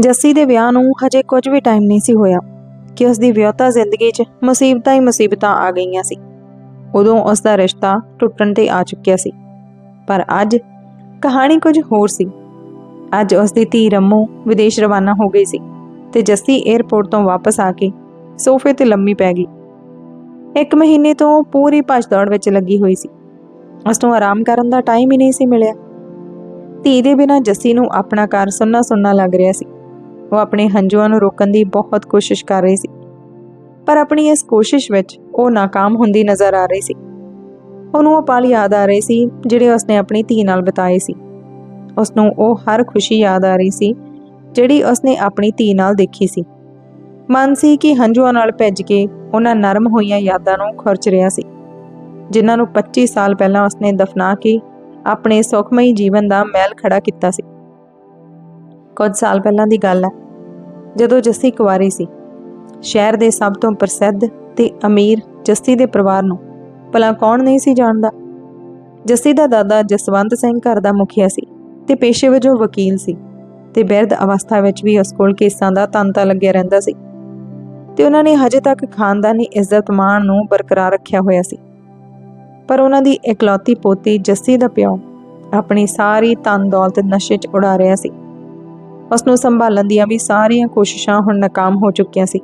ਜੱਸੀ ਦੇ ਵਿਆਹ ਨੂੰ ਹਜੇ ਕੁਝ ਵੀ ਟਾਈਮ ਨਹੀਂ ਸੀ ਹੋਇਆ ਕਿ ਉਸ ਦੀ ਵਿਆਹਤਾ ਜ਼ਿੰਦਗੀ 'ਚ ਮੁਸੀਬਤਾਂ ਹੀ ਮੁਸੀਬਤਾਂ ਆ ਗਈਆਂ ਸੀ। ਉਦੋਂ ਉਸ ਦਾ ਰਿਸ਼ਤਾ ਟੁੱਟਣ ਤੇ ਆ ਚੁੱਕਿਆ ਸੀ। ਪਰ ਅੱਜ ਕਹਾਣੀ ਕੁਝ ਹੋਰ ਸੀ। ਅੱਜ ਉਸ ਦੀ ਧੀ ਰੰਮੋ ਵਿਦੇਸ਼ ਰਵਾਨਾ ਹੋ ਗਈ ਸੀ ਤੇ ਜੱਸੀ 에ਅਰਪੋਰਟ ਤੋਂ ਵਾਪਸ ਆ ਕੇ ਸੋਫੇ ਤੇ ਲੰਮੀ ਪੈ ਗਈ। ਇੱਕ ਮਹੀਨੇ ਤੋਂ ਪੂਰੀ ਭੱਜ-ਦੌੜ ਵਿੱਚ ਲੱਗੀ ਹੋਈ ਸੀ। ਉਸ ਨੂੰ ਆਰਾਮ ਕਰਨ ਦਾ ਟਾਈਮ ਹੀ ਨਹੀਂ ਸੀ ਮਿਲਿਆ। ਧੀ ਦੇ ਬਿਨਾਂ ਜੱਸੀ ਨੂੰ ਆਪਣਾ ਘਰ ਸੁੰਨਾ ਸੁੰਨਾ ਲੱਗ ਰਿਹਾ ਸੀ। ਉਹ ਆਪਣੇ ਹੰਝੂਆਂ ਨੂੰ ਰੋਕਣ ਦੀ ਬਹੁਤ ਕੋਸ਼ਿਸ਼ ਕਰ ਰਹੀ ਸੀ। ਪਰ ਆਪਣੀ ਇਸ ਕੋਸ਼ਿਸ਼ ਵਿੱਚ ਉਹ ناکਾਮ ਹੁੰਦੀ ਨਜ਼ਰ ਆ ਰਹੀ ਸੀ। ਉਹਨੂੰ ਉਹ ਪਲ ਯਾਦ ਆ ਰਹੇ ਸੀ ਜਿਹੜੇ ਉਸਨੇ ਆਪਣੀ ਧੀ ਨਾਲ ਬਿਤਾਏ ਸੀ। ਉਸ ਨੂੰ ਉਹ ਹਰ ਖੁਸ਼ੀ ਯਾਦ ਆ ਰਹੀ ਸੀ ਜਿਹੜੀ ਉਸਨੇ ਆਪਣੀ ਧੀ ਨਾਲ ਦੇਖੀ ਸੀ। ਮਨ ਸੀ ਕਿ ਹੰਝੂਆਂ ਨਾਲ ਭਿੱਜ ਕੇ ਉਹਨਾਂ ਨਰਮ ਹੋਈਆਂ ਯਾਦਾਂ ਨੂੰ ਖੁਰਚ ਰਿਹਾ ਸੀ, ਜਿਨ੍ਹਾਂ ਨੂੰ 25 ਸਾਲ ਪਹਿਲਾਂ ਉਸਨੇ ਦਫਨਾ ਕੇ ਆਪਣੇ ਸੁਖਮਈ ਜੀਵਨ ਦਾ ਮਹਿਲ ਖੜਾ ਕੀਤਾ ਸੀ। ਕੁਝ ਸਾਲ ਪਹਿਲਾਂ ਦੀ ਗੱਲ ਹੈ। ਜਦੋਂ ਜੱਸੀ ਕੁਵਾਰੀ ਸੀ। ਸ਼ਹਿਰ ਦੇ ਸਭ ਤੋਂ ਪ੍ਰਸਿੱਧ ਤੇ ਅਮੀਰ ਜੱਸੀ ਦੇ ਪਰਿਵਾਰ ਨੂੰ ਭਲਾ ਕੌਣ ਨਹੀਂ ਸੀ ਜਾਣਦਾ। ਜੱਸੀ ਦਾ ਦਾਦਾ ਜਸਵੰਤ ਸਿੰਘ ਘਰ ਦਾ ਮੁਖੀਆ ਸੀ ਤੇ ਪੇਸ਼ੇ ਵਜੋਂ ਵਕੀਲ ਸੀ ਤੇ ਬਿਰਧ ਅਵਸਥਾ ਵਿੱਚ ਵੀ ਉਸ ਕੋਲ ਕੇਸਾਂ ਦਾ ਤੰਤਾ ਲੱਗਿਆ ਰਹਿੰਦਾ ਸੀ। ਤੇ ਉਹਨਾਂ ਨੇ ਹਜੇ ਤੱਕ ਖਾਨਦਾਨੀ ਇੱਜ਼ਤ ਮਾਣ ਨੂੰ ਬਰਕਰਾਰ ਰੱਖਿਆ ਹੋਇਆ ਸੀ। ਪਰ ਉਹਨਾਂ ਦੀ ਇਕਲੌਤੀ ਪੋਤੀ ਜੱਸੀ ਦਾ ਪਿਓ ਆਪਣੀ ਸਾਰੀ ਧਨ ਦੌਲਤ ਨਸ਼ੇ 'ਚ ਉਡਾ ਰਿਹਾ ਸੀ। ਉਸ ਨੂੰ ਸੰਭਾਲਣ ਦੀਆਂ ਵੀ ਸਾਰੀਆਂ ਕੋਸ਼ਿਸ਼ਾਂ ਹੁਣ ਨਾਕਾਮ ਹੋ ਚੁੱਕੀਆਂ ਸੀ।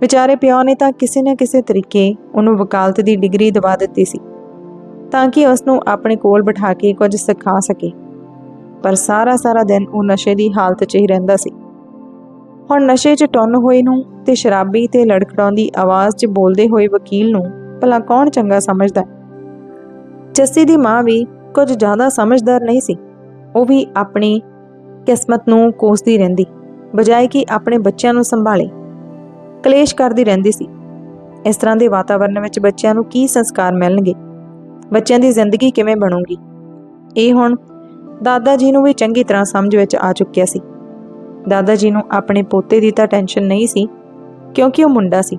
ਵਿਚਾਰੇ ਪਿਓ ਨੇ ਤਾਂ ਕਿਸੇ ਨਾ ਕਿਸੇ ਤਰੀਕੇ ਉਹਨੂੰ ਵਕਾਲਤ ਦੀ ਡਿਗਰੀ ਦਿਵਾ ਦਿੱਤੀ ਸੀ, ਤਾਂ ਕਿ ਉਸ ਨੂੰ ਆਪਣੇ ਕੋਲ ਬਿਠਾ ਕੇ ਕੁਝ ਸਿਖਾ ਸਕੇ। ਪਰ ਸਾਰਾ ਸਾਰਾ ਦਿਨ ਉਹ ਨਸ਼ੇ ਦੀ ਹਾਲਤ 'ਚ ਹੀ ਰਹਿੰਦਾ ਸੀ। ਹੁਣ ਨਸ਼ੇ 'ਚ ਟੁੰਨ ਹੋਏ ਨੂੰ ਤੇ ਸ਼ਰਾਬੀ ਤੇ ਲੜਖੜਾਉਂਦੀ ਆਵਾਜ਼ 'ਚ ਬੋਲਦੇ ਹੋਏ ਵਕੀਲ ਨੂੰ ਭਲਾ ਕੌਣ ਚੰਗਾ ਸਮਝਦਾ ਜੱਸੀ ਦੀ ਮਾਂ ਵੀ ਕੁਝ ਜ਼ਿਆਦਾ ਸਮਝਦਾਰ ਨਹੀਂ ਸੀ। ਉਹ ਵੀ ਆਪਣੀ ਕਿਸਮਤ ਨੂੰ ਕੋਸਦੀ ਰਹਿੰਦੀ, ਬਜਾਏ ਕਿ ਆਪਣੇ ਬੱਚਿਆਂ ਨੂੰ ਸੰਭਾਲੇ। ਕਲੇਸ਼ ਕਰਦੀ ਰਹਿੰਦੀ ਸੀ। ਇਸ ਤਰ੍ਹਾਂ ਦੇ ਵਾਤਾਵਰਣ ਵਿੱਚ ਬੱਚਿਆਂ ਨੂੰ ਕੀ ਸੰਸਕਾਰ ਮਿਲਣਗੇ? ਬੱਚਿਆਂ ਦੀ ਜ਼ਿੰਦਗੀ ਕਿਵੇਂ ਬਣੂਗੀ? ਇਹ ਹੁਣ ਦਾਦਾ ਜੀ ਨੂੰ ਵੀ ਚੰਗੀ ਤਰ੍ਹਾਂ ਸਮਝ ਵਿੱਚ ਆ ਚੁੱਕਿਆ ਸੀ। ਦਾਦਾ ਜੀ ਨੂੰ ਆਪਣੇ ਪੋਤੇ ਦੀ ਤਾਂ ਟੈਨਸ਼ਨ ਨਹੀਂ ਸੀ, ਕਿਉਂਕਿ ਉਹ ਮੁੰਡਾ ਸੀ,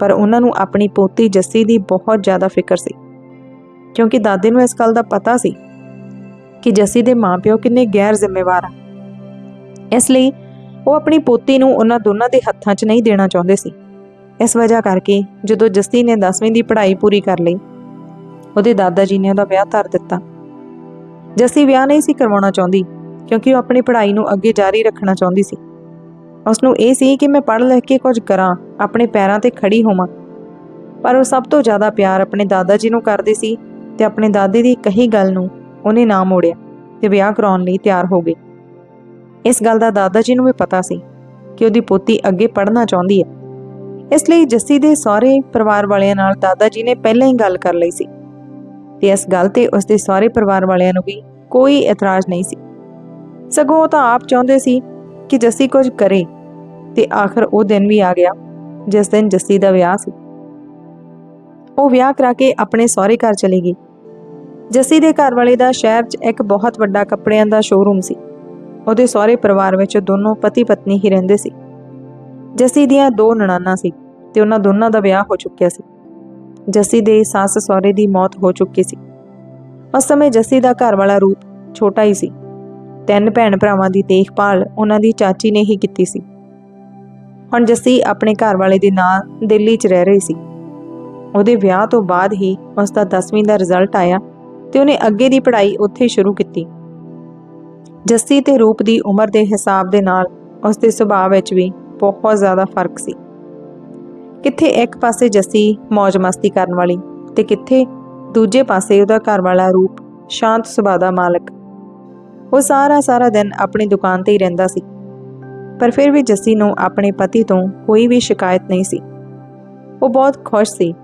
ਪਰ ਉਹਨਾਂ ਨੂੰ ਆਪਣੀ ਪੋਤੀ ਜੱਸੀ ਦੀ ਬਹੁਤ ਜ਼ਿਆਦਾ ਫਿਕਰ ਸੀ। ਕਿਉਂਕਿ ਦਾਦੇ ਨੂੰ ਇਸ ਗੱਲ ਦਾ ਪਤਾ ਸੀ ਕਿ ਜੱਸੀ ਦੇ ਮਾਪਿਓ ਕਿੰਨੇ ਗੈਰ ਜ਼ਿੰਮੇਵਾਰ ਆ। ਇਸ ਲਈ ਉਹ ਆਪਣੀ ਪੋਤੀ ਨੂੰ ਉਹਨਾਂ ਦੋਨਾਂ ਦੇ ਹੱਥਾਂ 'ਚ ਨਹੀਂ ਦੇਣਾ ਚਾਹੁੰਦੇ ਸੀ। ਇਸ ਵਜ੍ਹਾ ਕਰਕੇ ਜਦੋਂ ਜੱਸੀ ਨੇ 10ਵੀਂ ਦੀ ਪੜ੍ਹਾਈ ਪੂਰੀ ਕਰ ਲਈ, ਉਹਦੇ ਦਾਦਾ ਜੀ ਨੇ ਉਹਦਾ ਵਿਆਹ ਧਰ ਦਿੱਤਾ। ਜੱਸੀ ਵਿਆਹ ਨਹੀਂ ਸੀ ਕਰਵਾਉਣਾ ਚਾਹੁੰਦੀ, ਕਿਉਂਕਿ ਉਹ ਆਪਣੀ ਪੜ੍ਹਾਈ ਨੂੰ ਅੱਗੇ ਜਾਰੀ ਰੱਖਣਾ ਚਾਹੁੰਦੀ ਸੀ। ਉਸ ਨੂੰ ਇਹ ਸੀ ਕਿ ਮੈਂ ਪੜ੍ਹ ਲਿਖ ਕੇ ਕੁਝ ਕਰਾਂ, ਆਪਣੇ ਪੈਰਾਂ ਤੇ ਖੜੀ ਹੋਵਾਂ। ਪਰ ਉਹ ਸਭ ਤੋਂ ਜ਼ਿਆਦਾ ਪਿਆਰ ਆਪਣੇ ਦਾਦਾ ਜੀ ਨੂੰ ਕਰਦੀ ਸੀ ਤੇ ਆਪਣੇ ਦਾਦੇ ਦੀ ਕਹੀ ਗੱਲ ਨੂੰ ਉਹਨੇ ਨਾ ਮੋੜਿਆ ਤੇ ਵਿਆਹ ਕਰਾਉਣ ਲਈ ਤਿਆਰ ਹੋ ਗਈ ਇਸ ਗੱਲ ਦਾ ਦਾਦਾ ਜੀ ਨੂੰ ਵੀ ਪਤਾ ਸੀ ਕਿ ਉਹਦੀ ਪੋਤੀ ਅੱਗੇ ਪੜ੍ਹਨਾ ਚਾਹੁੰਦੀ ਹੈ। ਇਸ ਲਈ ਜੱਸੀ ਦੇ ਸਹੁਰੇ ਪਰਿਵਾਰ ਵਾਲਿਆਂ ਨਾਲ ਦਾਦਾ ਜੀ ਨੇ ਪਹਿਲਾਂ ਹੀ ਗੱਲ ਕਰ ਲਈ ਸੀ ਤੇ ਇਸ ਗੱਲ ਤੇ ਉਸਦੇ ਸਹੁਰੇ ਪਰਿਵਾਰ ਵਾਲਿਆਂ ਨੂੰ ਵੀ ਕੋਈ ਇਤਰਾਜ਼ ਨਹੀਂ ਸੀ। ਸਗੋਂ ਉਹ ਤਾਂ ਆਪ ਚਾਹੁੰਦੇ ਸੀ ਕਿ ਜੱਸੀ ਕੁਝ ਕਰੇ ਤੇ ਆਖਰ ਉਹ ਦਿਨ ਵੀ ਆ ਗਿਆ ਜਿਸ ਦਿਨ ਜੱਸੀ ਦਾ ਵਿਆਹ ਸੀ। ਉਹ ਵਿਆਹ ਕਰਾ ਕੇ ਆਪਣੇ ਸਹੁਰੇ ਘਰ ਚਲੀ ਗਈ। ਜੱਸੀ ਦੇ ਘਰ ਵਾਲੇ ਦਾ ਸ਼ਹਿਰ 'ਚ ਇੱਕ ਬਹੁਤ ਵੱਡਾ ਕੱਪੜਿਆਂ ਦਾ ਸ਼ੋਰੂਮ ਸੀ। ਉਹਦੇ ਸਹੁਰੇ ਪਰਿਵਾਰ ਵਿੱਚ ਦੋਨੋਂ ਪਤੀ ਪਤਨੀ ਹੀ ਰਹਿੰਦੇ ਸੀ। ਜੱਸੀ ਦੀਆਂ ਦੋ ਨਣਾਨਾਂ ਸੀ ਤੇ ਉਹਨਾਂ ਦੋਨਾਂ ਦਾ ਵਿਆਹ ਹੋ ਚੁੱਕਿਆ ਸੀ। ਜੱਸੀ ਦੇ ਸੱਸ ਸਹੁਰੇ ਦੀ ਮੌਤ ਹੋ ਚੁੱਕੀ ਸੀ। ਉਸ ਸਮੇਂ ਜੱਸੀ ਦਾ ਘਰ ਵਾਲਾ ਰੂਪ ਛੋਟਾ ਹੀ ਸੀ। ਤਿੰਨ ਭੈਣ ਭਰਾਵਾਂ ਦੀ ਦੇਖਭਾਲ ਉਹਨਾਂ ਦੀ ਚਾਚੀ ਨੇ ਹੀ ਕੀਤੀ ਸੀ। ਹੁਣ ਜੱਸੀ ਆਪਣੇ ਘਰ ਵਾਲੇ ਦੇ ਨਾਲ ਦਿੱਲੀ 'ਚ ਰਹਿ ਰਹੀ ਸੀ। ਉਹਦੇ ਵਿਆਹ ਤੋਂ ਬਾਅਦ ਹੀ ਉਸ ਦਾ 10ਵੀਂ ਦਾ ਰਿਜ਼ਲਟ ਆਇਆ ਤੇ ਉਹਨੇ ਅੱਗੇ ਦੀ ਪੜ੍ਹਾਈ ਉੱਥੇ ਸ਼ੁਰੂ ਕੀਤੀ। ਜੱਸੀ ਤੇ ਰੂਪ ਦੀ ਉਮਰ ਦੇ ਹਿਸਾਬ ਦੇ ਨਾਲ ਉਸ ਦੇ ਸੁਭਾਅ ਵਿੱਚ ਵੀ ਬਹੁਤ ਜ਼ਿਆਦਾ ਫ਼ਰਕ ਸੀ। ਕਿੱਥੇ ਇੱਕ ਪਾਸੇ ਜੱਸੀ ਮौज ਮਸਤੀ ਕਰਨ ਵਾਲੀ ਤੇ ਕਿੱਥੇ ਦੂਜੇ ਪਾਸੇ ਉਹਦਾ ਘਰ ਵਾਲਾ ਰੂਪ ਸ਼ਾਂਤ ਸੁਭਾਅ ਦਾ ਮਾਲਕ। ਉਹ ਸਾਰਾ ਸਾਰਾ ਦਿਨ ਆਪਣੀ ਦੁਕਾਨ ਤੇ ਹੀ ਰਹਿੰਦਾ ਸੀ। ਪਰ ਫਿਰ ਵੀ ਜੱਸੀ ਨੂੰ ਆਪਣੇ ਪਤੀ ਤੋਂ ਕੋਈ ਵੀ ਸ਼ਿਕਾਇਤ ਨਹੀਂ ਸੀ। ਉਹ ਬਹੁਤ ਖੁਸ਼ ਸੀ।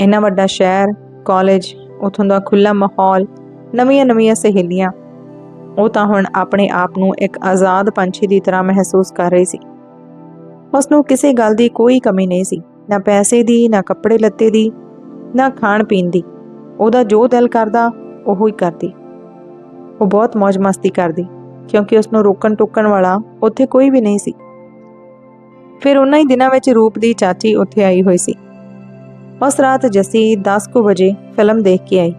ਇੰਨਾ ਵੱਡਾ ਸ਼ਹਿਰ ਕਾਲਜ ਉਥੋਂ ਦਾ ਖੁੱਲਾ ਮਾਹੌਲ, ਨਵੀਆਂ-ਨਵੀਆਂ ਸਹੇਲੀਆਂ ਉਹ ਤਾਂ ਹੁਣ ਆਪਣੇ ਆਪ ਨੂੰ ਇੱਕ ਆਜ਼ਾਦ ਪੰਛੀ ਦੀ ਤਰ੍ਹਾਂ ਮਹਿਸੂਸ ਕਰ ਰਹੀ ਸੀ। ਉਸ ਨੂੰ ਕਿਸੇ ਗੱਲ ਦੀ ਕੋਈ ਕਮੀ ਨਹੀਂ ਸੀ, ਨਾ ਪੈਸੇ ਦੀ, ਨਾ ਕੱਪੜੇ ਲੱਤੇ ਦੀ, ਨਾ ਖਾਣ ਪੀਣ ਦੀ। ਉਹਦਾ ਜੋ ਦਿਲ ਕਰਦਾ, ਉਹ ਹੀ ਕਰਦੀ। ਉਹ ਬਹੁਤ ਮौज ਮਸਤੀ ਕਰਦੀ, ਕਿਉਂਕਿ ਉਸ ਨੂੰ ਰੋਕਣ ਟੋਕਣ ਵਾਲਾ ਉੱਥੇ ਕੋਈ ਵੀ ਨਹੀਂ ਸੀ। ਫਿਰ ਉਹਨਾਂ ਹੀ ਦਿਨਾਂ ਵਿੱਚ ਰੂਪ ਦੀ ਚਾਚੀ ਉੱਥੇ ਆਈ ਹੋਈ ਸੀ। ਉਸ ਰਾਤ ਜੱਸੀ 10 ਕੁ ਵਜੇ ਫਿਲਮ ਦੇਖ ਕੇ ਆਈ।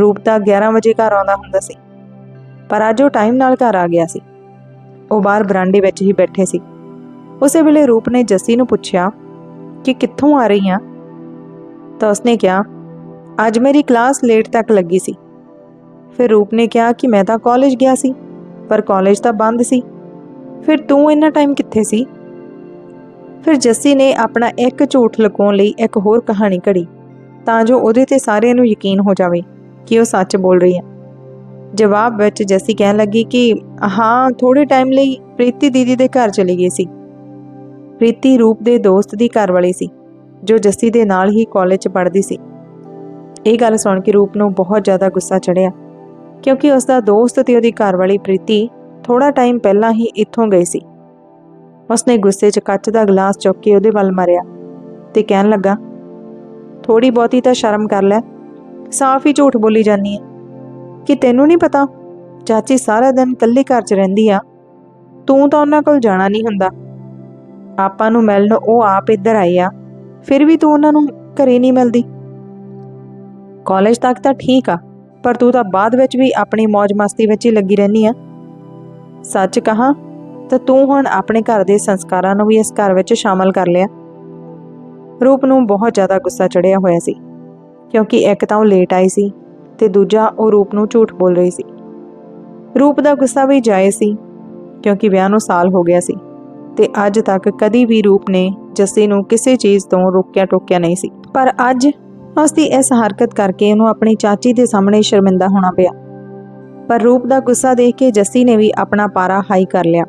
ਰੂਪ ਤਾਂ 11 ਵਜੇ ਘਰ ਆਉਂਦਾ ਹੁੰਦਾ ਸੀ। ਪਰ ਅੱਜ ਉਹ ਟਾਈਮ ਨਾਲ ਘਰ ਆ ਗਿਆ ਸੀ। ਉਹ ਬਾਹਰ ਬਰਾਂਡੇ ਵਿੱਚ ਹੀ ਬੈਠੇ ਸੀ। ਉਸੇ ਵੇਲੇ ਰੂਪ ਨੇ ਜੱਸੀ ਨੂੰ ਪੁੱਛਿਆ ਕਿ ਕਿੱਥੋਂ ਆ ਰਹੀ ਆ? ਤਾਂ ਉਸਨੇ ਕਿਹਾ, ਅੱਜ ਮੇਰੀ ਕਲਾਸ ਲੇਟ ਤੱਕ ਲੱਗੀ ਸੀ। ਫਿਰ ਰੂਪ ਨੇ ਕਿਹਾ ਕਿ ਮੈਂ ਤਾਂ ਕਾਲਜ ਗਿਆ ਸੀ, ਪਰ ਕਾਲਜ ਤਾਂ ਬੰਦ ਸੀ। ਫਿਰ ਤੂੰ ਇੰਨਾ ਟਾਈਮ ਕਿੱਥੇ ਸੀ? ਫਿਰ ਜੱਸੀ ਨੇ ਆਪਣਾ ਇੱਕ ਝੂਠ ਲਗਾਉਣ ਲਈ ਇੱਕ ਹੋਰ ਕਹਾਣੀ ਘੜੀ, ਤਾਂ ਜੋ ਉਹਦੇ ਤੇ ਸਾਰਿਆਂ ਨੂੰ ਯਕੀਨ ਹੋ ਜਾਵੇ ਕਿ ਉਹ ਸੱਚ ਬੋਲ ਰਹੀ ਹੈ। ਜਵਾਬ ਵਿੱਚ ਜੱਸੀ ਕਹਿਣ ਲੱਗੀ ਕਿ ਹਾਂ ਥੋੜੇ ਟਾਈਮ ਲਈ ਪ੍ਰੀਤੀ ਦੀਦੀ ਦੇ ਘਰ ਚਲੀ ਗਈ ਸੀ। ਪ੍ਰੀਤੀ ਰੂਪ ਦੇ ਦੋਸਤ ਦੀ ਘਰ ਵਾਲੀ ਸੀ, ਜੋ ਜੱਸੀ ਦੇ ਨਾਲ ਹੀ ਕਾਲਜ 'ਚ ਪੜ੍ਹਦੀ ਸੀ। ਇਹ ਗੱਲ ਸੁਣ ਕੇ ਰੂਪ ਨੂੰ ਬਹੁਤ ਜ਼ਿਆਦਾ ਗੁੱਸਾ ਚੜਿਆ ਕਿਉਂਕਿ ਉਸ ਦਾ ਦੋਸਤ ਤੇ ਉਹਦੀ ਘਰਵਾਲੀ ਪ੍ਰੀਤੀ ਥੋੜਾ ਟਾਈਮ ਪਹਿਲਾਂ ਹੀ ਇੱਥੋਂ ਗਏ ਸੀ। ਉਸਨੇ ਗੁੱਸੇ 'ਚ ਕੱਚ ਦਾ ਗਲਾਸ ਚੁੱਕ ਕੇ ਉਹਦੇ ਵੱਲ ਮਾਰਿਆ ਤੇ ਕਹਿਣ ਲੱਗਾ ਥੋੜੀ ਬਹੁਤੀ ਤਾਂ ਸ਼ਰਮ ਕਰ ਲੈ, ਸਾਫ਼ ਹੀ ਝੂਠ ਬੋਲੀ ਜਾਨੀ ਹੈ ਕਿ ਤੈਨੂੰ ਨਹੀਂ ਪਤਾ? ਚਾਚੀ ਸਾਰਾ ਦਿਨ ਇਕੱਲੀ ਘਰ 'ਚ ਰਹਿੰਦੀ ਆ। ਤੂੰ ਤਾਂ ਉਹਨਾਂ ਕੋਲ ਜਾਣਾ ਨਹੀਂ ਹੁੰਦਾ। ਆਪਾਂ ਨੂੰ ਮਿਲਣ ਉਹ ਆਪ ਇੱਧਰ ਆਏ ਆ। ਫਿਰ ਵੀ ਤੂੰ ਉਹਨਾਂ ਨੂੰ ਘਰੇ ਨਹੀਂ ਮਿਲਦੀ। ਕਾਲਜ ਤੱਕ ਤਾਂ ਠੀਕ ਆ, ਪਰ ਤੂੰ ਤਾਂ ਬਾਅਦ ਵਿੱਚ ਵੀ ਆਪਣੀ ਮौज ਮਸਤੀ ਵਿੱਚ ਹੀ ਲੱਗੀ ਰਹਿਨੀ ਆ। ਸੱਚ ਕਹਾਂ, ਤਾਂ ਤੂੰ ਹੁਣ ਆਪਣੇ ਘਰ ਦੇ ਸੰਸਕਾਰਾਂ ਨੂੰ ਵੀ ਇਸ ਘਰ ਵਿੱਚ ਸ਼ਾਮਲ ਕਰ ਲਿਆ। ਰੂਪ ਨੂੰ ਬਹੁਤ ਜ਼ਿਆਦਾ ਗੁੱਸਾ ਚੜਿਆ ਹੋਇਆ ਸੀ, ਕਿਉਂਕਿ ਇੱਕ ਤਾਂ ਉਹ ਲੇਟ ਆਈ ਸੀ। ਤੇ ਦੂਜਾ ਉਹ ਰੂਪ ਨੂੰ ਝੂਠ ਬੋਲ ਰਹੀ ਸੀ। ਰੂਪ ਦਾ ਗੁੱਸਾ ਵੀ ਜਾਇਜ਼ ਸੀ, ਕਿਉਂਕਿ ਵਿਆਹ ਨੂੰ ਸਾਲ ਹੋ ਗਿਆ ਸੀ ਤੇ ਅੱਜ ਤੱਕ ਕਦੀ ਵੀ ਰੂਪ ਨੇ ਜੱਸੀ ਨੂੰ ਕਿਸੇ ਚੀਜ਼ ਤੋਂ ਰੋਕਿਆ ਟੋਕਿਆ ਨਹੀਂ ਸੀ। ਪਰ ਅੱਜ ਉਸ ਦੀ ਇਸ ਹਰਕਤ ਕਰਕੇ ਉਹਨੂੰ ਆਪਣੀ ਚਾਚੀ ਦੇ ਸਾਹਮਣੇ ਸ਼ਰਮਿੰਦਾ ਹੋਣਾ ਪਿਆ। ਪਰ ਰੂਪ ਦਾ ਗੁੱਸਾ ਦੇਖ ਕੇ ਜੱਸੀ ਨੇ ਵੀ ਆਪਣਾ ਪਾਰਾ ਹਾਈ ਕਰ ਲਿਆ।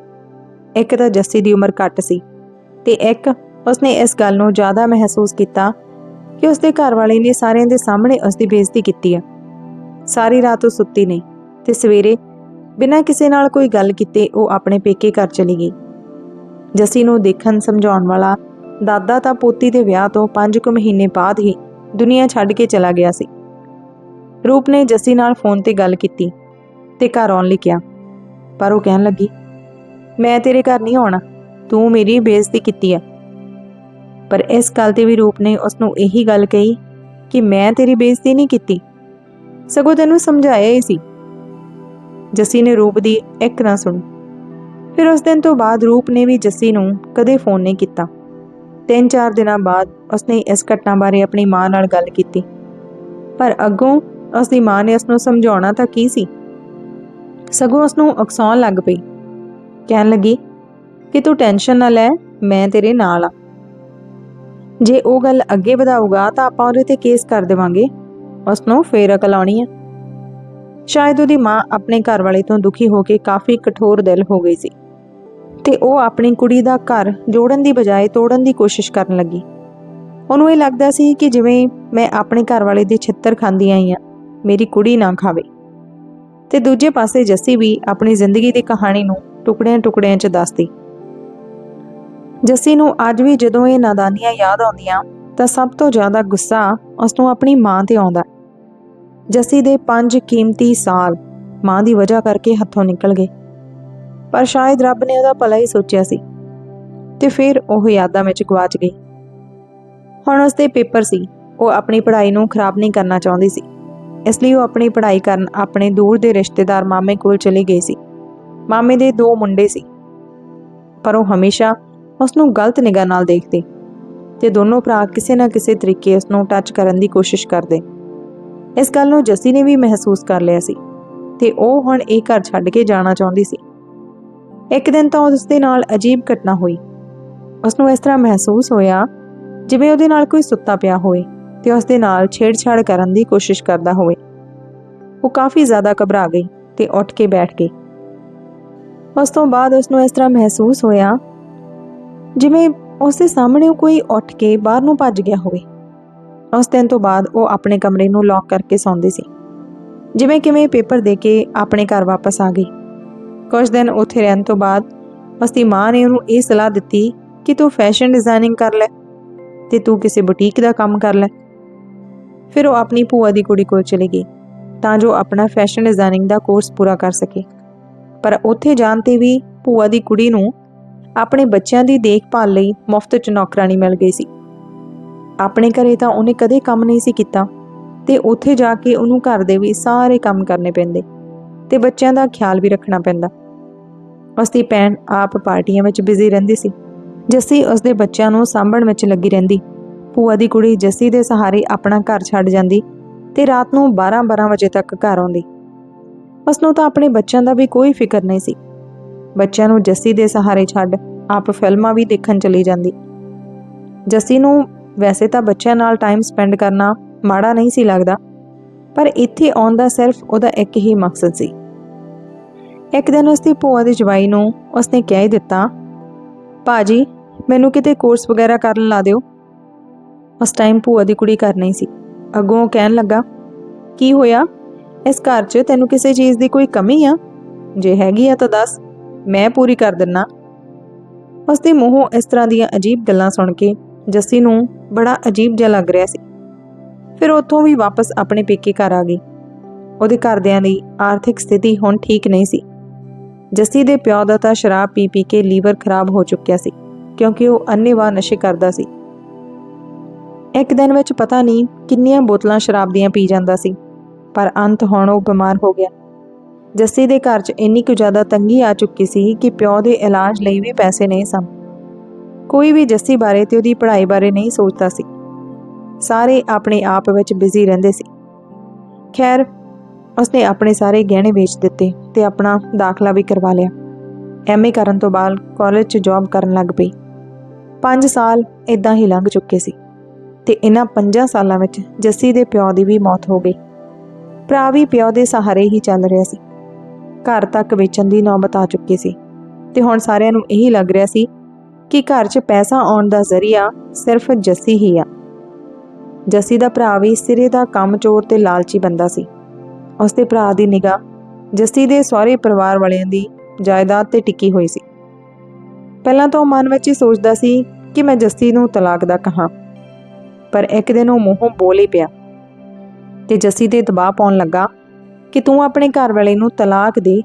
ਇੱਕ ਤਾਂ ਜੱਸੀ ਦੀ ਉਮਰ ਘੱਟ ਸੀ ਤੇ ਇੱਕ ਉਸਨੇ ਇਸ ਗੱਲ ਨੂੰ ਜ਼ਿਆਦਾ ਮਹਿਸੂਸ ਕੀਤਾ ਕਿ ਉਸਦੇ ਘਰ ਵਾਲੇ ਨੇ ਸਾਰਿਆਂ ਦੇ ਸਾਹਮਣੇ ਉਸ ਦੀ ਬੇਇੱਜ਼ਤੀ ਕੀਤੀ ਹੈ। ਸਾਰੀ ਰਾਤ ਉਹ ਸੁੱਤੀ ਨਹੀਂ ਤੇ ਸਵੇਰੇ ਬਿਨਾਂ ਕਿਸੇ ਨਾਲ ਕੋਈ ਗੱਲ ਕੀਤੇ ਉਹ ਆਪਣੇ ਪੇਕੇ ਘਰ ਚਲੀ ਗਈ। ਜੱਸੀ ਨੂੰ ਦੇਖਣ ਸਮਝਾਉਣ ਵਾਲਾ ਦਾਦਾ ਤਾਂ ਪੋਤੀ ਦੇ ਵਿਆਹ ਤੋਂ 5 ਕੁ ਮਹੀਨੇ ਬਾਅਦ ਹੀ ਦੁਨੀਆ ਛੱਡ ਕੇ ਚਲਾ ਗਿਆ ਸੀ। ਰੂਪ ਨੇ ਜੱਸੀ ਨਾਲ ਫੋਨ ਤੇ ਗੱਲ ਕੀਤੀ ਤੇ ਘਰ ਆਉਣ ਲਈ ਕਿਹਾ, ਪਰ ਉਹ ਕਹਿਣ ਲੱਗੀ, ਮੈਂ ਤੇਰੇ ਘਰ ਨਹੀਂ ਆਉਣਾ, ਤੂੰ ਮੇਰੀ ਬੇਇੱਜ਼ਤੀ ਕੀਤੀ ਹੈ। ਪਰ ਇਸ ਗੱਲ ਤੇ ਵੀ ਰੂਪ ਨੇ ਉਸ ਨੂੰ ਇਹੀ ਗੱਲ ਕਹੀ ਕਿ ਮੈਂ ਤੇਰੀ ਬੇਇੱਜ਼ਤੀ ਨਹੀਂ ਕੀਤੀ। ਸਗੋਂ ਤੈਨੂੰ ਸਮਝਾਇਆ ਹੀ ਸੀ। ਜੱਸੀ ਨੇ ਰੂਪ ਦੀ ਇੱਕ ਨਾ ਸੁਣੀ। ਫਿਰ ਉਸ ਦਿਨ ਤੋਂ ਬਾਅਦ ਰੂਪ ਨੇ ਵੀ ਜੱਸੀ ਨੂੰ ਕਦੇ ਫੋਨ ਨਹੀਂ ਕੀਤਾ। ਤਿੰਨ ਚਾਰ ਦਿਨਾਂ ਬਾਅਦ ਉਸਨੇ ਇਸ ਘਟਨਾ ਬਾਰੇ ਆਪਣੀ ਮਾਂ ਨਾਲ ਗੱਲ ਕੀਤੀ। ਪਰ ਅੱਗੋਂ ਉਸ ਦੀ ਮਾਂ ਨੇ ਉਸ ਨੂੰ ਸਮਝਾਉਣਾ ਤਾਂ ਕੀ ਸੀ? ਸਗੋਂ ਉਸ ਨੂੰ ਉਕਸਾਉਣ ਲੱਗ ਪਈ। ਕਹਿਣ ਲੱਗੀ, ਕਿ ਤੂੰ ਟੈਨਸ਼ਨ ਨਾ ਲੈ, ਮੈਂ ਤੇਰੇ ਨਾਲ ਆ। ਜੇ ਉਹ ਗੱਲ ਅੱਗੇ ਵਧਾਊਗਾ ਤਾਂ ਆਪਾਂ ਉਹਦੇ ਤੇ ਕੇਸ ਕਰ ਦੇਵਾਂਗੇ। ਉਸ ਨੂੰ ਫੇਰ ਅਕਲ ਆਉਣੀ ਆ। ਸ਼ਾਇਦ ਉਹਦੀ ਮਾਂ ਆਪਣੇ ਘਰ ਵਾਲੇ ਤੋਂ ਦੁਖੀ ਹੋ ਕੇ ਕਾਫੀ ਕਠੋਰ ਦਿਲ ਹੋ ਗਈ ਸੀ। ਤੇ ਉਹ ਆਪਣੀ ਕੁੜੀ ਦਾ ਘਰ ਜੋੜਨ ਦੀ ਬਜਾਏ ਤੋੜਨ ਦੀ ਕੋਸ਼ਿਸ਼ ਕਰਨ ਲੱਗੀ। ਉਹਨੂੰ ਇਹ ਲੱਗਦਾ ਸੀ ਕਿ ਜਿਵੇਂ ਮੈਂ ਆਪਣੇ ਘਰ ਵਾਲੇ ਦੇ ਛਿੱਤਰ ਖਾਂਦੀ ਆਈ ਆ, ਮੇਰੀ ਕੁੜੀ ਨਾ ਖਾਵੇ। ਤੇ ਦੂਜੇ ਪਾਸੇ ਜੱਸੀ ਵੀ ਆਪਣੀ ਜ਼ਿੰਦਗੀ ਦੀ ਕਹਾਣੀ ਨੂੰ ਟੁਕੜਿਆਂ-ਟੁਕੜਿਆਂ 'ਚ ਦੱਸਦੀ। ਜੱਸੀ ਨੂੰ ਅੱਜ ਵੀ ਜਦੋਂ ਇਹ ਨਾਦਾਨੀਆਂ ਯਾਦ ਆਉਂਦੀਆਂ ਤਾਂ ਸਭ ਤੋਂ ਜ਼ਿਆਦਾ ਗੁੱਸਾ ਉਸ ਨੂੰ ਆਪਣੀ ਮਾਂ ਤੇ ਆਉਂਦਾ। ਜੱਸੀ ਦੇ ਪੰਜ ਕੀਮਤੀ ਸਾਲ ਮਾਂ ਦੀ ਵਜ੍ਹਾ ਕਰਕੇ ਹੱਥੋਂ ਨਿਕਲ ਗਏ। ਪਰ ਸ਼ਾਇਦ ਰੱਬ ਨੇ ਉਹਦਾ ਭਲਾ ਹੀ ਸੋਚਿਆ ਸੀ ਤੇ ਫਿਰ ਉਹ ਯਾਦਾਂ ਵਿੱਚ ਗਵਾਚ ਗਈ। ਹੁਣ ਉਸਦੇ ਪੇਪਰ ਸੀ। ਉਹ ਆਪਣੀ ਪੜ੍ਹਾਈ ਨੂੰ ਖਰਾਬ ਨਹੀਂ ਕਰਨਾ ਚਾਹੁੰਦੀ ਸੀ। ਇਸ ਲਈ ਉਹ ਆਪਣੀ ਪੜ੍ਹਾਈ ਕਰਨ ਆਪਣੇ ਦੂਰ ਦੇ ਰਿਸ਼ਤੇਦਾਰ ਮਾਮੇ ਕੋਲ ਚਲੀ ਗਈ ਸੀ। ਮਾਮੇ ਦੇ ਦੋ ਮੁੰਡੇ ਸੀ। ਪਰ ਉਹ ਹਮੇਸ਼ਾ ਉਸ ਨੂੰ ਗਲਤ ਨਿਗਾਹ ਨਾਲ ਦੇਖਦੇ ਤੇ ਦੋਨੋਂ ਭਰਾ ਕਿਸੇ ਨਾ ਕਿਸੇ ਤਰੀਕੇ ਉਸ ਨੂੰ ਟੱਚ ਕਰਨ ਦੀ ਕੋਸ਼ਿਸ਼ ਕਰਦੇ। ਇਸ ਗੱਲ ਨੂੰ ਜੱਸੀ ਨੇ ਵੀ ਮਹਿਸੂਸ ਕਰ ਲਿਆ ਸੀ ਤੇ ਉਹ ਹੁਣ ਇਹ ਘਰ ਛੱਡ ਕੇ ਜਾਣਾ ਚਾਹੁੰਦੀ ਸੀ। ਇੱਕ ਦਿਨ ਤਾਂ ਉਸ ਦੇ ਨਾਲ ਅਜੀਬ ਘਟਨਾ ਹੋਈ। ਉਸ ਨੂੰ ਇਸ ਤਰ੍ਹਾਂ ਮਹਿਸੂਸ ਹੋਇਆ ਜਿਵੇਂ ਉਹਦੇ ਨਾਲ ਕੋਈ ਸੁੱਤਾ ਪਿਆ ਹੋਵੇ ਤੇ ਉਸ ਦੇ ਨਾਲ ਛੇੜਛਾੜ ਕਰਨ ਦੀ ਕੋਸ਼ਿਸ਼ ਕਰਦਾ ਹੋਵੇ। ਉਹ ਕਾਫੀ ਜ਼ਿਆਦਾ ਘਬਰਾ ਗਈ ਤੇ ਉੱਠ ਕੇ ਬੈਠ ਗਈ। ਉਸ ਤੋਂ ਬਾਅਦ ਉਸ ਨੂੰ ਇਸ ਤਰ੍ਹਾਂ ਮਹਿਸੂਸ ਹੋਇਆ ਜਿਵੇਂ ਉਸ ਦੇ ਸਾਹਮਣੇ ਕੋਈ ਉੱਠ ਕੇ ਬਾਹਰ ਨੂੰ ਭੱਜ ਗਿਆ ਹੋਵੇ। ਉਸ ਦਿਨ ਤੋਂ ਬਾਅਦ ਉਹ ਆਪਣੇ ਕਮਰੇ ਨੂੰ ਲੌਕ ਕਰਕੇ ਸੌਂਦੀ ਸੀ। ਜਿਵੇਂ ਕਿਵੇਂ ਪੇਪਰ ਦੇ ਕੇ ਆਪਣੇ ਘਰ ਵਾਪਸ ਆ ਗਈ। ਕੁਝ ਦਿਨ ਉੱਥੇ ਰਹਿਣ ਤੋਂ ਬਾਅਦ ਉਸ ਦੀ ਮਾਂ ਨੇ ਉਹਨੂੰ ਇਹ ਸਲਾਹ ਦਿੱਤੀ ਕਿ ਤੂੰ ਫੈਸ਼ਨ ਡਿਜ਼ਾਈਨਿੰਗ ਕਰ ਲੈ ਤੇ ਤੂੰ ਕਿਸੇ ਬੁਟੀਕ ਦਾ ਕੰਮ ਕਰ ਲੈ। ਫਿਰ ਉਹ ਆਪਣੀ ਭੂਆ ਦੀ ਕੁੜੀ ਕੋਲ ਚਲੀ ਗਈ ਤਾਂ ਜੋ ਆਪਣਾ ਫੈਸ਼ਨ ਡਿਜ਼ਾਈਨਿੰਗ ਦਾ ਕੋਰਸ ਪੂਰਾ ਕਰ ਸਕੇ। ਪਰ ਉੱਥੇ ਜਾਣ ਤੇ ਵੀ ਭੂਆ ਦੀ ਕੁੜੀ ਨੂੰ ਆਪਣੇ ਬੱਚਿਆਂ ਦੀ ਦੇਖਭਾਲ ਲਈ ਮੁਫਤ ਚ ਨੌਕਰਾਨੀ ਮਿਲ ਗਈ ਸੀ। ਆਪਣੇ ਘਰੇ ਤਾਂ ਉਹਨੇ ਕਦੇ ਕੰਮ ਨਹੀਂ ਸੀ ਕੀਤਾ ਤੇ ਉੱਥੇ ਜਾ ਕੇ ਉਹਨੂੰ ਘਰ ਦੇ ਵੀ ਸਾਰੇ ਕੰਮ ਕਰਨੇ ਪੈਂਦੇ ਤੇ ਬੱਚਿਆਂ ਦਾ ਖਿਆਲ ਵੀ ਰੱਖਣਾ ਪੈਂਦਾ। ਉਸਦੀ ਭੈਣ ਆਪ ਪਾਰਟੀਆਂ ਵਿੱਚ ਬਿਜ਼ੀ ਰਹਿੰਦੀ ਸੀ। ਜੱਸੀ ਉਸਦੇ ਬੱਚਿਆਂ ਨੂੰ ਸਾਂਭਣ ਵਿੱਚ ਲੱਗੀ ਰਹਿੰਦੀ। ਭੂਆ ਦੀ ਕੁੜੀ ਜੱਸੀ ਦੇ ਸਹਾਰੇ ਆਪਣਾ ਘਰ ਛੱਡ ਜਾਂਦੀ ਤੇ ਰਾਤ ਨੂੰ 12-12 ਵਜੇ ਤੱਕ ਘਰ ਆਉਂਦੀ। ਉਸ ਨੂੰ ਤਾਂ ਆਪਣੇ ਬੱਚਿਆਂ ਦਾ ਵੀ ਕੋਈ ਫਿਕਰ ਨਹੀਂ ਸੀ। ਬੱਚਿਆਂ ਨੂੰ ਜੱਸੀ ਦੇ ਸਹਾਰੇ ਛੱਡ ਆਪ ਫਿਲਮਾਂ ਵੀ ਦੇਖਣ ਚਲੀ ਜਾਂਦੀ। ਜੱਸੀ ਨੂੰ ਵੈਸੇ ਤਾਂ ਬੱਚਿਆਂ ਨਾਲ ਟਾਈਮ ਸਪੈਂਡ ਕਰਨਾ ਮਾੜਾ ਨਹੀਂ ਸੀ ਲੱਗਦਾ, ਪਰ ਇੱਥੇ ਆਉਣ ਦਾ ਸਿਰਫ ਉਹਦਾ ਇੱਕ ਹੀ ਮਕਸਦ ਸੀ। ਇੱਕ ਦਿਨ ਉਸਦੀ ਭੂਆ ਦੀ ਜਵਾਈ ਨੂੰ ਉਸਨੇ ਕਹਿ ਹੀ ਦਿੱਤਾ, ਭਾਜੀ, ਮੈਨੂੰ ਕਿਤੇ ਕੋਰਸ ਵਗੈਰਾ ਕਰਨ ਲਾ ਦਿਓ। ਉਸ ਟਾਈਮ ਭੂਆ ਦੀ ਕੁੜੀ ਕਰ ਨਹੀਂ ਸੀ। ਅੱਗੋਂ ਕਹਿਣ ਲੱਗਾ, ਕੀ ਹੋਇਆ? ਇਸ ਘਰ 'ਚ ਤੈਨੂੰ ਕਿਸੇ ਚੀਜ਼ ਦੀ ਕੋਈ ਕਮੀ ਆ? ਜੇ ਹੈਗੀ ਆ ਤਾਂ ਦੱਸ, ਮੈਂ ਪੂਰੀ ਕਰ ਦਿੰਨਾ। ਉਸ ਦੇ ਮੂੰਹੋਂ ਇਸ ਤਰ੍ਹਾਂ ਦੀਆਂ ਅਜੀਬ ਗੱਲਾਂ ਸੁਣ ਕੇ ਜੱਸੀ ਨੂੰ ਬੜਾ ਅਜੀਬ ਜਿਹਾ ਲੱਗ ਰਿਹਾ ਸੀ। ਫਿਰ ਉੱਥੋਂ ਵੀ ਵਾਪਸ ਆਪਣੇ ਪੇਕੇ ਘਰ ਆ ਗਈ। ਉਹਦੇ ਘਰਦਿਆਂ ਦੀ ਆਰਥਿਕ ਸਥਿਤੀ ਹੁਣ ਠੀਕ ਨਹੀਂ ਸੀ। ਜੱਸੀ ਦੇ ਪਿਓ ਦਾ ਤਾਂ ਸ਼ਰਾਬ ਪੀ ਪੀ ਕੇ ਲੀਵਰ ਖਰਾਬ ਹੋ ਚੁੱਕਿਆ ਸੀ, ਕਿਉਂਕਿ ਉਹ ਅੰਨੇਵਾਹ ਨਸ਼ੇ ਕਰਦਾ ਸੀ। ਇੱਕ ਦਿਨ ਵਿੱਚ ਪਤਾ ਨਹੀਂ ਕਿੰਨੀਆਂ ਬੋਤਲਾਂ ਸ਼ਰਾਬ ਦੀਆਂ ਪੀ ਜਾਂਦਾ ਸੀ, ਪਰ ਅੰਤ ਹੁਣ ਉਹ ਬਿਮਾਰ ਹੋ ਗਿਆ। ਜੱਸੀ ਦੇ ਘਰ 'ਚ ਇੰਨੀ ਕੁ ਜ਼ਿਆਦਾ ਤੰਗੀ ਆ ਚੁੱਕੀ ਸੀ ਕਿ ਪਿਓ ਦੇ ਇਲਾਜ ਲਈ ਵੀ ਪੈਸੇ ਨਹੀਂ ਸਨ। ਕੋਈ ਵੀ ਜੱਸੀ ਬਾਰੇ ਤੇ ਉਹਦੀ ਪੜ੍ਹਾਈ ਬਾਰੇ ਨਹੀਂ ਸੋਚਦਾ ਸੀ। ਸਾਰੇ ਆਪਣੇ ਆਪ ਵਿੱਚ ਬਿਜ਼ੀ ਰਹਿੰਦੇ ਸੀ। ਖੈਰ, ਉਸਨੇ ਆਪਣੇ ਸਾਰੇ ਗਹਿਣੇ ਵੇਚ ਦਿੱਤੇ ਤੇ ਆਪਣਾ ਦਾਖਲਾ ਵੀ ਕਰਵਾ ਲਿਆ। ਐਮਏ ਕਰਨ ਤੋਂ ਬਾਅਦ ਕਾਲਜ 'ਚ ਜੌਬ ਕਰਨ ਲੱਗ ਪਈ। 5 ਸਾਲ ਇਦਾਂ ਹੀ ਲੰਘ ਚੁੱਕੇ ਸੀ ਤੇ ਇਹਨਾਂ 5 ਸਾਲਾਂ ਵਿੱਚ ਜੱਸੀ ਦੇ ਪਿਓ ਦੀ ਵੀ ਮੌਤ ਹੋ ਗਈ। ਭਰਾ ਵੀ ਪਿਓ ਦੇ ਸਹਾਰੇ ਹੀ ਚੱਲ ਰਿਹਾ ਸੀ। ਘਰ ਤੱਕ ਵੇਚਣ ਦੀ ਨੌਬਤ ਆ ਚੁੱਕੀ ਸੀ ਤੇ ਹੁਣ ਸਾਰਿਆਂ ਨੂੰ ਇਹੀ ਲੱਗ ਰਿਹਾ ਸੀ ਕਿ ਘਰ 'ਚ ਪੈਸਾ ਆਉਣ ਦਾ ਜ਼ਰੀਆ ਸਿਰਫ ਜੱਸੀ ਹੀ ਆ। ਜੱਸੀ ਦਾ ਭਰਾ ਵੀ ਸਿਰੇ ਦਾ ਕੰਮਚੋਰ ਤੇ ਲਾਲਚੀ ਬੰਦਾ ਸੀ। ਉਸ ਦੇ ਭਰਾ ਦੀ ਨਿਗਾਹ ਜੱਸੀ ਦੇ ਸਹੁਰੇ ਪਰਿਵਾਰ ਵਾਲਿਆਂ ਦੀ ਜਾਇਦਾਦ ਤੇ ਟਿੱਕੀ ਹੋਈ ਸੀ। ਪਹਿਲਾਂ ਤਾਂ ਉਹ ਮਨ ਵਿੱਚ ਹੀ ਸੋਚਦਾ ਸੀ ਕਿ ਮੈਂ ਜੱਸੀ ਨੂੰ ਤਲਾਕ ਦਾ ਕਹਾਂ, ਪਰ ਇੱਕ ਦਿਨ ਉਹ ਮੂੰਹੋਂ ਬੋਲ ਹੀ ਪਿਆ ਤੇ ਜੱਸੀ ਤੇ ਦਬਾਅ ਪਾਉਣ ਲੱਗਾ ਕਿ ਤੂੰ ਆਪਣੇ ਘਰ ਵਾਲੇ ਨੂੰ ਤਲਾਕ ਦੇ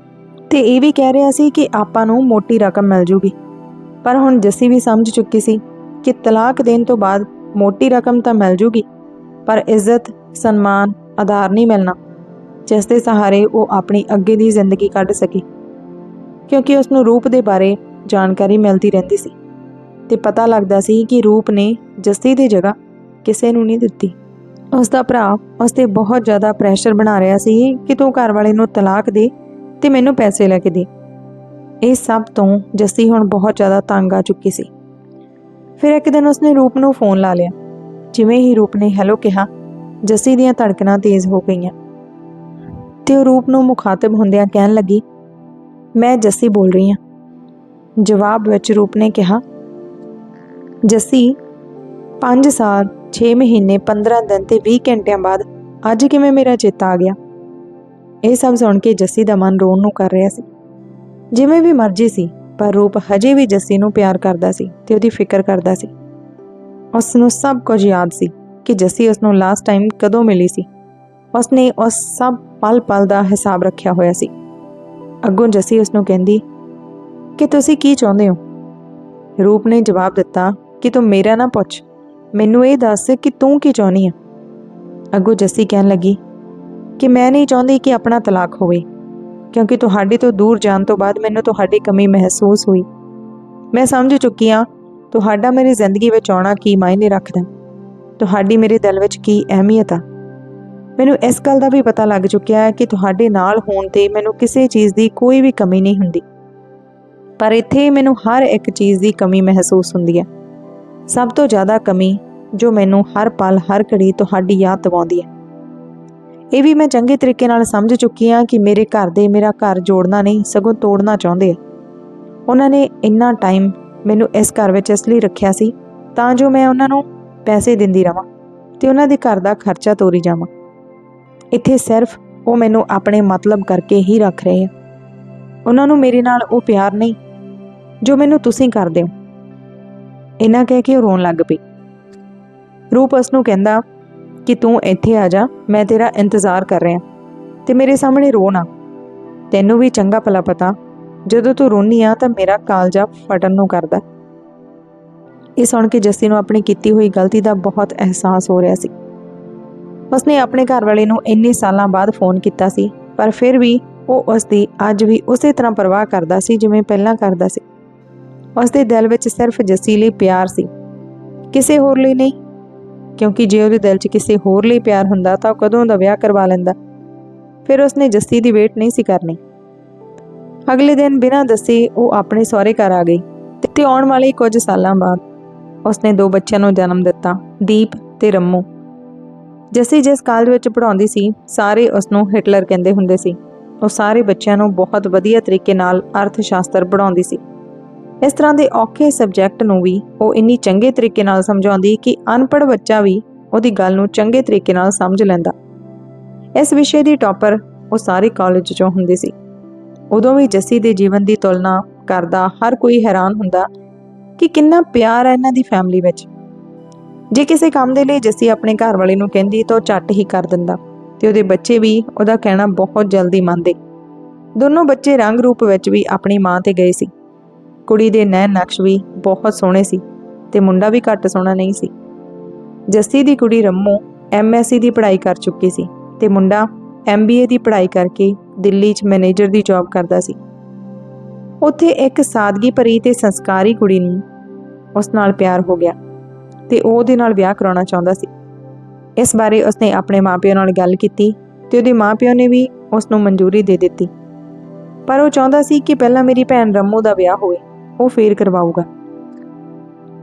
ਤੇ ਇਹ ਵੀ ਕਹਿ ਰਿਹਾ ਸੀ ਕਿ ਆਪਾਂ ਨੂੰ ਮੋਟੀ ਰਕਮ ਮਿਲ ਜੂਗੀ। ਪਰ ਹੁਣ ਜੱਸੀ ਵੀ ਸਮਝ ਚੁੱਕੀ ਸੀ ਕਿ ਤਲਾਕ ਦੇਣ ਤੋਂ ਬਾਅਦ ਮੋਟੀ ਰਕਮ ਤਾਂ ਮਿਲ ਜੂਗੀ, ਪਰ ਇੱਜ਼ਤ, ਸਨਮਾਨ, ਆਧਾਰ ਨਹੀਂ ਮਿਲਣਾ, ਜਿਸ ਦੇ ਸਹਾਰੇ ਉਹ ਆਪਣੀ ਅੱਗੇ ਦੀ ਜ਼ਿੰਦਗੀ ਕੱਢ ਸਕੇ। ਕਿਉਂਕਿ ਉਸ ਨੂੰ ਰੂਪ ਦੇ ਬਾਰੇ ਜਾਣਕਾਰੀ ਮਿਲਦੀ ਰਹਿੰਦੀ ਸੀ ਤੇ ਪਤਾ ਲੱਗਦਾ ਸੀ ਕਿ ਰੂਪ ਨੇ ਜੱਸੀ ਦੀ ਜਗ੍ਹਾ ਕਿਸੇ ਨੂੰ ਨਹੀਂ ਦਿੱਤੀ। ਉਸ ਦਾ ਭਰਾ ਉਸ ਤੇ ਬਹੁਤ ਜ਼ਿਆਦਾ ਪ੍ਰੈਸ਼ਰ ਬਣਾ ਰਿਹਾ ਸੀ ਕਿ ਤੂੰ ਘਰ ਵਾਲੇ ਨੂੰ ਤਲਾਕ ਦੇ ਤੇ ਮੈਨੂੰ ਪੈਸੇ ਲੈ ਕੇ ਦੇ। ਇਹ ਸਭ ਤੋਂ ਜੱਸੀ ਹੁਣ ਬਹੁਤ ਜ਼ਿਆਦਾ ਤੰਗ ਆ ਚੁੱਕੀ ਸੀ। ਫਿਰ ਇੱਕ ਦਿਨ ਉਸਨੇ ਰੂਪ ਨੂੰ ਫੋਨ ਲਾ ਲਿਆ। ਜਿਵੇਂ ਹੀ ਰੂਪ ਨੇ ਹੈਲੋ ਕਿਹਾ, ਜੱਸੀ ਦੀਆਂ ਧੜਕਣਾਂ ਤੇਜ਼ ਹੋ ਗਈਆਂ। ਤੇ ਉਹ ਰੂਪ ਨੂੰ ਮੁਖਾਤਬ ਹੁੰਦਿਆਂ ਕਹਿਣ ਲੱਗੀ, ਮੈਂ ਜੱਸੀ ਬੋਲ ਰਹੀ ਹਾਂ। ਜਵਾਬ ਵਿੱਚ ਰੂਪ ਨੇ ਕਿਹਾ, ਜੱਸੀ 5 ਸਾਲ 6 ਮਹੀਨੇ 15 ਦਿਨ ਤੇ 20 ਘੰਟਿਆਂ ਬਾਅਦ ਅੱਜ ਕਿਵੇਂ ਮੇਰਾ ਚੇਤਾ ਆ ਗਿਆ? ਇਹ ਸਭ ਸੁਣ ਕੇ ਜੱਸੀ ਦਾ ਮਨ ਰੋਣ ਨੂੰ ਕਰ ਰਿਹਾ ਸੀ। ਜਿਵੇਂ ਵੀ ਮਰਜ਼ੀ ਸੀ, ਪਰ ਰੂਪ ਹਜੇ ਵੀ ਜੱਸੀ ਨੂੰ ਪਿਆਰ ਕਰਦਾ ਸੀ ਤੇ ਉਹਦੀ ਫਿਕਰ ਕਰਦਾ ਸੀ। ਉਸ ਨੂੰ ਸਭ ਕੁਝ ਯਾਦ ਸੀ ਕਿ ਜੱਸੀ ਉਸ ਨੂੰ ਲਾਸਟ ਟਾਈਮ ਕਦੋਂ ਮਿਲੀ ਸੀ। ਉਸ ਨੇ ਉਸ ਸਭ ਪਲ-ਪਲ ਦਾ ਹਿਸਾਬ ਰੱਖਿਆ ਹੋਇਆ ਸੀ। ਅੱਗੋਂ ਜੱਸੀ ਉਸ ਨੂੰ ਕਹਿੰਦੀ, ਕਿ ਤੁਸੀਂ ਕੀ ਚਾਹੁੰਦੇ ਹੋ? ਰੂਪ ਨੇ ਜਵਾਬ ਦਿੱਤਾ, ਕਿ ਤੂੰ ਮੇਰਾ ਨਾ ਪੁੱਛ, ਮੈਨੂੰ ਇਹ ਦੱਸ ਕਿ ਤੂੰ ਕੀ ਚਾਹੁੰਦੀ ਆ? ਅੱਗੋਂ ਜੱਸੀ ਕਹਿਣ ਲੱਗੀ, ਕਿ ਮੈਂ ਨਹੀਂ ਚਾਹੁੰਦੀ ਕਿ ਆਪਣਾ ਤਲਾਕ ਹੋਵੇ। ਕਿਉਂਕਿ ਤੁਹਾਡੇ ਤੋਂ ਦੂਰ ਜਾਣ ਤੋਂ ਬਾਅਦ ਮੈਨੂੰ ਤੁਹਾਡੀ ਕਮੀ ਮਹਿਸੂਸ ਹੋਈ। ਮੈਂ ਸਮਝ ਚੁੱਕੀ ਹਾਂ, ਤੁਹਾਡਾ ਮੇਰੀ ਜ਼ਿੰਦਗੀ ਵਿੱਚ ਆਉਣਾ ਕੀ ਮਾਇਨੇ ਰੱਖਦਾ ਤੁਹਾਡੀ ਮੇਰੇ ਦਿਲ ਵਿੱਚ ਕੀ ਅਹਿਮੀਅਤ ਆ। ਮੈਨੂੰ ਇਸ ਗੱਲ ਦਾ ਵੀ ਪਤਾ ਲੱਗ ਚੁੱਕਿਆ ਹੈ ਕਿ ਤੁਹਾਡੇ ਨਾਲ ਹੋਣ ਤੇ ਮੈਨੂੰ ਕਿਸੇ ਚੀਜ਼ ਦੀ ਕੋਈ ਵੀ ਕਮੀ ਨਹੀਂ ਹੁੰਦੀ। ਪਰ ਇੱਥੇ ਮੈਨੂੰ ਹਰ ਇੱਕ ਚੀਜ਼ ਦੀ ਕਮੀ ਮਹਿਸੂਸ ਹੁੰਦੀ ਹੈ। ਸਭ ਤੋਂ ਜ਼ਿਆਦਾ ਕਮੀ ਜੋ ਮੈਨੂੰ ਹਰ ਪਲ ਹਰ ਘੜੀ ਤੁਹਾਡੀ ਯਾਦ ਦਿਵਾਉਂਦੀ ਹੈ। ਇਹ ਵੀ ਮੈਂ ਚੰਗੇ ਤਰੀਕੇ ਨਾਲ ਸਮਝ ਚੁੱਕੀ ਹਾਂ ਕਿ ਮੇਰੇ ਘਰ ਦੇ ਮੇਰਾ ਘਰ ਜੋੜਨਾ ਨਹੀਂ, ਸਗੋਂ ਤੋੜਨਾ ਚਾਹੁੰਦੇ ਆ। ਉਹਨਾਂ ਨੇ ਇੰਨਾ ਟਾਈਮ ਮੈਨੂੰ ਇਸ ਘਰ ਵਿੱਚ ਇਸ ਲਈ ਰੱਖਿਆ ਸੀ ਤਾਂ ਜੋ ਮੈਂ ਉਹਨਾਂ ਨੂੰ ਪੈਸੇ ਦਿੰਦੀ ਰਵਾਂ ਤੇ ਉਹਨਾਂ ਦੇ ਘਰ ਦਾ ਖਰਚਾ ਤੋਰੀ ਜਾਵਾਂ। ਇੱਥੇ ਸਿਰਫ ਉਹ ਮੈਨੂੰ ਆਪਣੇ ਮਤਲਬ ਕਰਕੇ ਹੀ ਰੱਖ ਰਹੇ ਆ। ਉਹਨਾਂ ਨੂੰ ਮੇਰੇ ਨਾਲ ਉਹ ਪਿਆਰ ਨਹੀਂ ਜੋ ਮੈਨੂੰ ਤੁਸੀਂ ਕਰਦੇ ਹੋ। ਇਹਨਾਂ ਕਹਿ ਕੇ ਉਹ ਰੋਣ ਲੱਗ ਪਈ। ਰੂਪ ਉਸ ਨੂੰ ਕਹਿੰਦਾ ਕਿ ਤੂੰ ਇੱਥੇ ਆ ਜਾ, ਮੈਂ ਤੇਰਾ ਇੰਤਜ਼ਾਰ ਕਰ ਰਿਹਾ। ਤੇ ਮੇਰੇ ਸਾਹਮਣੇ ਰੋ ਨਾ। ਤੈਨੂੰ ਵੀ ਚੰਗਾ ਭਲਾ ਪਤਾ, ਜਦੋਂ ਤੂੰ ਰੋਨੀ ਆ ਤਾਂ ਮੇਰਾ ਕਾਲਜਾ ਫਟਣ ਨੂੰ ਕਰਦਾ। ਇਹ ਸੁਣ ਕੇ ਜੱਸੀ ਨੂੰ ਆਪਣੀ ਕੀਤੀ ਹੋਈ ਗਲਤੀ ਦਾ ਬਹੁਤ ਅਹਿਸਾਸ ਹੋ ਰਿਹਾ ਸੀ। ਉਸਨੇ ਆਪਣੇ ਘਰ ਵਾਲੇ ਨੂੰ ਇੰਨੇ ਸਾਲਾਂ ਬਾਅਦ ਫੋਨ ਕੀਤਾ ਸੀ, ਪਰ ਫਿਰ ਵੀ ਉਹ ਉਸ ਦੀ ਅੱਜ ਵੀ ਉਸੇ ਤਰ੍ਹਾਂ ਪਰਵਾਹ ਕਰਦਾ ਸੀ ਜਿਵੇਂ ਪਹਿਲਾਂ ਕਰਦਾ ਸੀ। ਉਸ ਦੇ ਦਿਲ ਵਿੱਚ ਸਿਰਫ ਜੱਸੀ ਲਈ ਪਿਆਰ ਸੀ। ਕਿਸੇ ਹੋਰ ਲਈ ਨਹੀਂ ਕਿਉਂਕਿ ਜੇ ਉਹਦੇ ਦਿਲ 'ਚ ਕਿਸੇ ਹੋਰ ਲਈ ਪਿਆਰ ਹੁੰਦਾ ਤਾਂ ਉਹ ਕਦੋਂ ਦਾ ਵਿਆਹ ਕਰਵਾ ਲੈਂਦਾ। ਫਿਰ ਉਸਨੇ ਜੱਸੀ ਦੀ ਵੇਟ ਨਹੀਂ ਸੀ ਕਰਨੀ। ਅਗਲੇ ਦਿਨ ਬਿਨਾਂ ਦੱਸੇ ਉਹ ਆਪਣੇ ਸਹੁਰੇ ਘਰ ਆ ਗਈ ਤੇ- ਆਉਣ ਵਾਲੇ ਕੁਝ ਸਾਲਾਂ ਬਾਅਦ ਉਸਨੇ ਦੋ ਬੱਚਿਆਂ ਨੂੰ ਜਨਮ ਦਿੱਤਾ, ਦੀਪ ਤੇ ਰੰਮੂ। ਜੱਸੀ ਜਿਸ ਕਾਲਜ ਵਿੱਚ ਪੜ੍ਹਾਉਂਦੀ ਸੀ, ਸਾਰੇ ਉਸ ਨੂੰ ਹਿਟਲਰ ਕਹਿੰਦੇ ਹੁੰਦੇ ਸੀ। ਉਹ ਸਾਰੇ ਬੱਚਿਆਂ ਨੂੰ ਬਹੁਤ ਵਧੀਆ ਤਰੀਕੇ ਨਾਲ ਅਰਥ ਸ਼ਾਸਤਰ ਪੜ੍ਹਾਉਂਦੀ ਸੀ। ਇਸ ਤਰ੍ਹਾਂ ਦੇ ਔਖੇ ਸਬਜੈਕਟ ਨੂੰ ਵੀ ਉਹ ਇੰਨੀ ਚੰਗੇ ਤਰੀਕੇ ਨਾਲ ਸਮਝਾਉਂਦੀ ਕਿ ਅਨਪੜ੍ਹ ਬੱਚਾ ਵੀ ਉਹਦੀ ਗੱਲ ਨੂੰ ਚੰਗੇ ਤਰੀਕੇ ਨਾਲ ਸਮਝ ਲੈਂਦਾ। ਇਸ ਵਿਸ਼ੇ ਦੀ ਟੌਪਰ ਉਹ ਸਾਰੇ ਕਾਲਜ 'ਚੋਂ ਹੁੰਦੀ ਸੀ। ਉਦੋਂ ਵੀ ਜੱਸੀ ਦੇ ਜੀਵਨ ਦੀ ਤੁਲਨਾ ਕਰਦਾ ਹਰ ਕੋਈ ਹੈਰਾਨ ਹੁੰਦਾ ਕਿ ਕਿੰਨਾ ਪਿਆਰ ਹੈ ਇਹਨਾਂ ਦੀ ਫੈਮਿਲੀ ਵਿੱਚ। ਜੇ ਕਿਸੇ ਕੰਮ ਦੇ ਲਈ ਜੱਸੀ ਆਪਣੇ ਘਰ ਵਾਲੇ ਨੂੰ ਕਹਿੰਦੀ ਤਾਂ ਉਹ ਝੱਟ ਹੀ ਕਰ ਦਿੰਦਾ ਤੇ ਉਹਦੇ ਬੱਚੇ ਵੀ ਉਹਦਾ ਕਹਿਣਾ ਬਹੁਤ ਜਲਦੀ ਮੰਨਦੇ। ਦੋਨੋਂ ਬੱਚੇ ਰੰਗ ਰੂਪ ਵਿੱਚ ਵੀ ਆਪਣੀ ਮਾਂ ਤੇ ਗਏ ਸੀ। ਕੁੜੀ ਦੇ ਨੈਣ ਨਕਸ਼ ਵੀ ਬਹੁਤ ਸੋਹਣੇ ਸੀ ਤੇ ਮੁੰਡਾ ਵੀ ਘੱਟ ਸੋਹਣਾ ਨਹੀਂ ਸੀ। ਜੱਸੀ ਦੀ ਕੁੜੀ ਰੰਮੋ ਐਮਐਸਸੀ ਦੀ ਪੜ੍ਹਾਈ ਕਰ ਚੁੱਕੀ ਸੀ ਤੇ ਮੁੰਡਾ ਐਮਬੀਏ ਦੀ ਪੜ੍ਹਾਈ ਕਰਕੇ ਦਿੱਲੀ 'ਚ ਮੈਨੇਜਰ ਦੀ ਜੌਬ ਕਰਦਾ ਸੀ। ਉੱਥੇ ਇੱਕ ਸਾਦਗੀ ਭਰੀ ਤੇ ਸੰਸਕਾਰੀ ਕੁੜੀ ਨੂੰ ਉਸ ਨਾਲ ਪਿਆਰ ਹੋ ਗਿਆ ਤੇ ਉਹ ਉਹਦੇ ਨਾਲ ਵਿਆਹ ਕਰਾਉਣਾ ਚਾਹੁੰਦਾ ਸੀ। ਇਸ ਬਾਰੇ ਉਸਨੇ ਆਪਣੇ ਮਾਪਿਆਂ ਨਾਲ ਗੱਲ ਕੀਤੀ ਤੇ ਉਹਦੇ ਮਾਪਿਆਂ ਨੇ ਵੀ ਉਸ ਨੂੰ ਮਨਜ਼ੂਰੀ ਦੇ ਦਿੱਤੀ। ਪਰ ਉਹ ਚਾਹੁੰਦਾ ਸੀ ਕਿ ਪਹਿਲਾਂ ਮੇਰੀ ਭੈਣ ਰੰਮੂ ਦਾ ਵਿਆਹ ਹੋਵੇ। ਉਹ ਫੇਰ ਕਰਵਾਊਗਾ।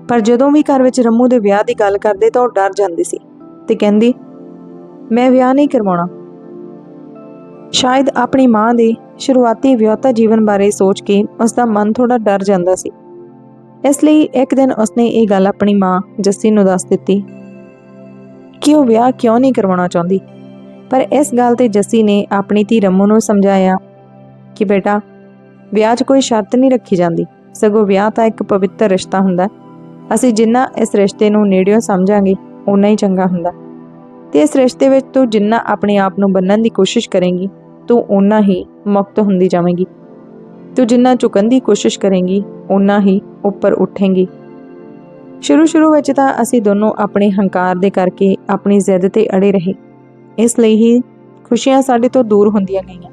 ਪਰ ਜਦੋਂ ਵੀ ਘਰ ਵਿੱਚ ਰੰਮੂ ਦੇ ਵਿਆਹ ਦੀ ਗੱਲ ਕਰਦੇ ਤਾਂ ਉਹ ਡਰ ਜਾਂਦੀ ਸੀ ਤੇ ਕਹਿੰਦੀ, ਮੈਂ ਵਿਆਹ ਨਹੀਂ ਕਰਵਾਉਣਾ। ਸ਼ਾਇਦ ਆਪਣੀ ਮਾਂ ਦੇ ਸ਼ੁਰੂਆਤੀ ਵਿਆਹਤਾ ਜੀਵਨ ਬਾਰੇ ਸੋਚ ਕੇ ਉਸ ਦਾ ਮਨ ਥੋੜਾ ਡਰ ਜਾਂਦਾ ਸੀ। ਇਸ ਲਈ ਇੱਕ ਦਿਨ ਉਸਨੇ ਇਹ ਗੱਲ ਆਪਣੀ ਮਾਂ ਜੱਸੀ ਨੂੰ ਦੱਸ ਦਿੱਤੀ ਕਿ ਉਹ ਵਿਆਹ ਕਿਉਂ ਨਹੀਂ ਕਰਵਾਉਣਾ ਚਾਹੁੰਦੀ। ਪਰ ਇਸ ਗੱਲ ਤੇ ਜੱਸੀ ਨੇ ਆਪਣੀ ਧੀ ਰੰਮੂ ਨੂੰ ਸਮਝਾਇਆ ਕਿ ਬੇਟਾ, ਵਿਆਹ 'ਚ ਕੋਈ ਸ਼ਰਤ ਨਹੀਂ ਰੱਖੀ ਜਾਂਦੀ। ਸਗੋਂ ਵਿਆਹ ਤਾਂ ਇੱਕ ਪਵਿੱਤਰ ਰਿਸ਼ਤਾ ਹੁੰਦਾ। ਅਸੀਂ ਜਿੰਨਾ ਇਸ ਰਿਸ਼ਤੇ ਨੂੰ ਨੇੜਿਓਂ ਸਮਝਾਂਗੇ ਉਨਾ ਹੀ ਚੰਗਾ ਹੁੰਦਾ। ਤੇ ਇਸ ਰਿਸ਼ਤੇ ਵਿੱਚ ਤੂੰ ਜਿੰਨਾ ਆਪਣੇ ਆਪ ਨੂੰ ਬੰਨਣ ਦੀ ਕੋਸ਼ਿਸ਼ ਕਰੇਂਗੀ, ਤੂੰ ਉਨਾ ਹੀ ਮੁਕਤ ਹੁੰਦੀ ਜਾਵੇਂਗੀ। ਤੂੰ ਜਿੰਨਾ ਝੁਕਣ ਦੀ ਕੋਸ਼ਿਸ਼ ਕਰੇਂਗੀ ਉਨਾ ਹੀ ਉੱਪਰ ਉੱਠੇਂਗੀ। ਸ਼ੁਰੂ ਸ਼ੁਰੂ ਵਿੱਚ ਤਾਂ ਅਸੀਂ ਦੋਨੋਂ ਆਪਣੇ ਹੰਕਾਰ ਦੇ ਕਰਕੇ ਆਪਣੀ ਜ਼ਿੱਦ ਤੇ ਅੜੇ ਰਹੇ। ਇਸ ਲਈ ਹੀ ਖੁਸ਼ੀਆਂ ਸਾਡੇ ਤੋਂ ਦੂਰ ਹੁੰਦੀਆਂ ਗਈਆਂ।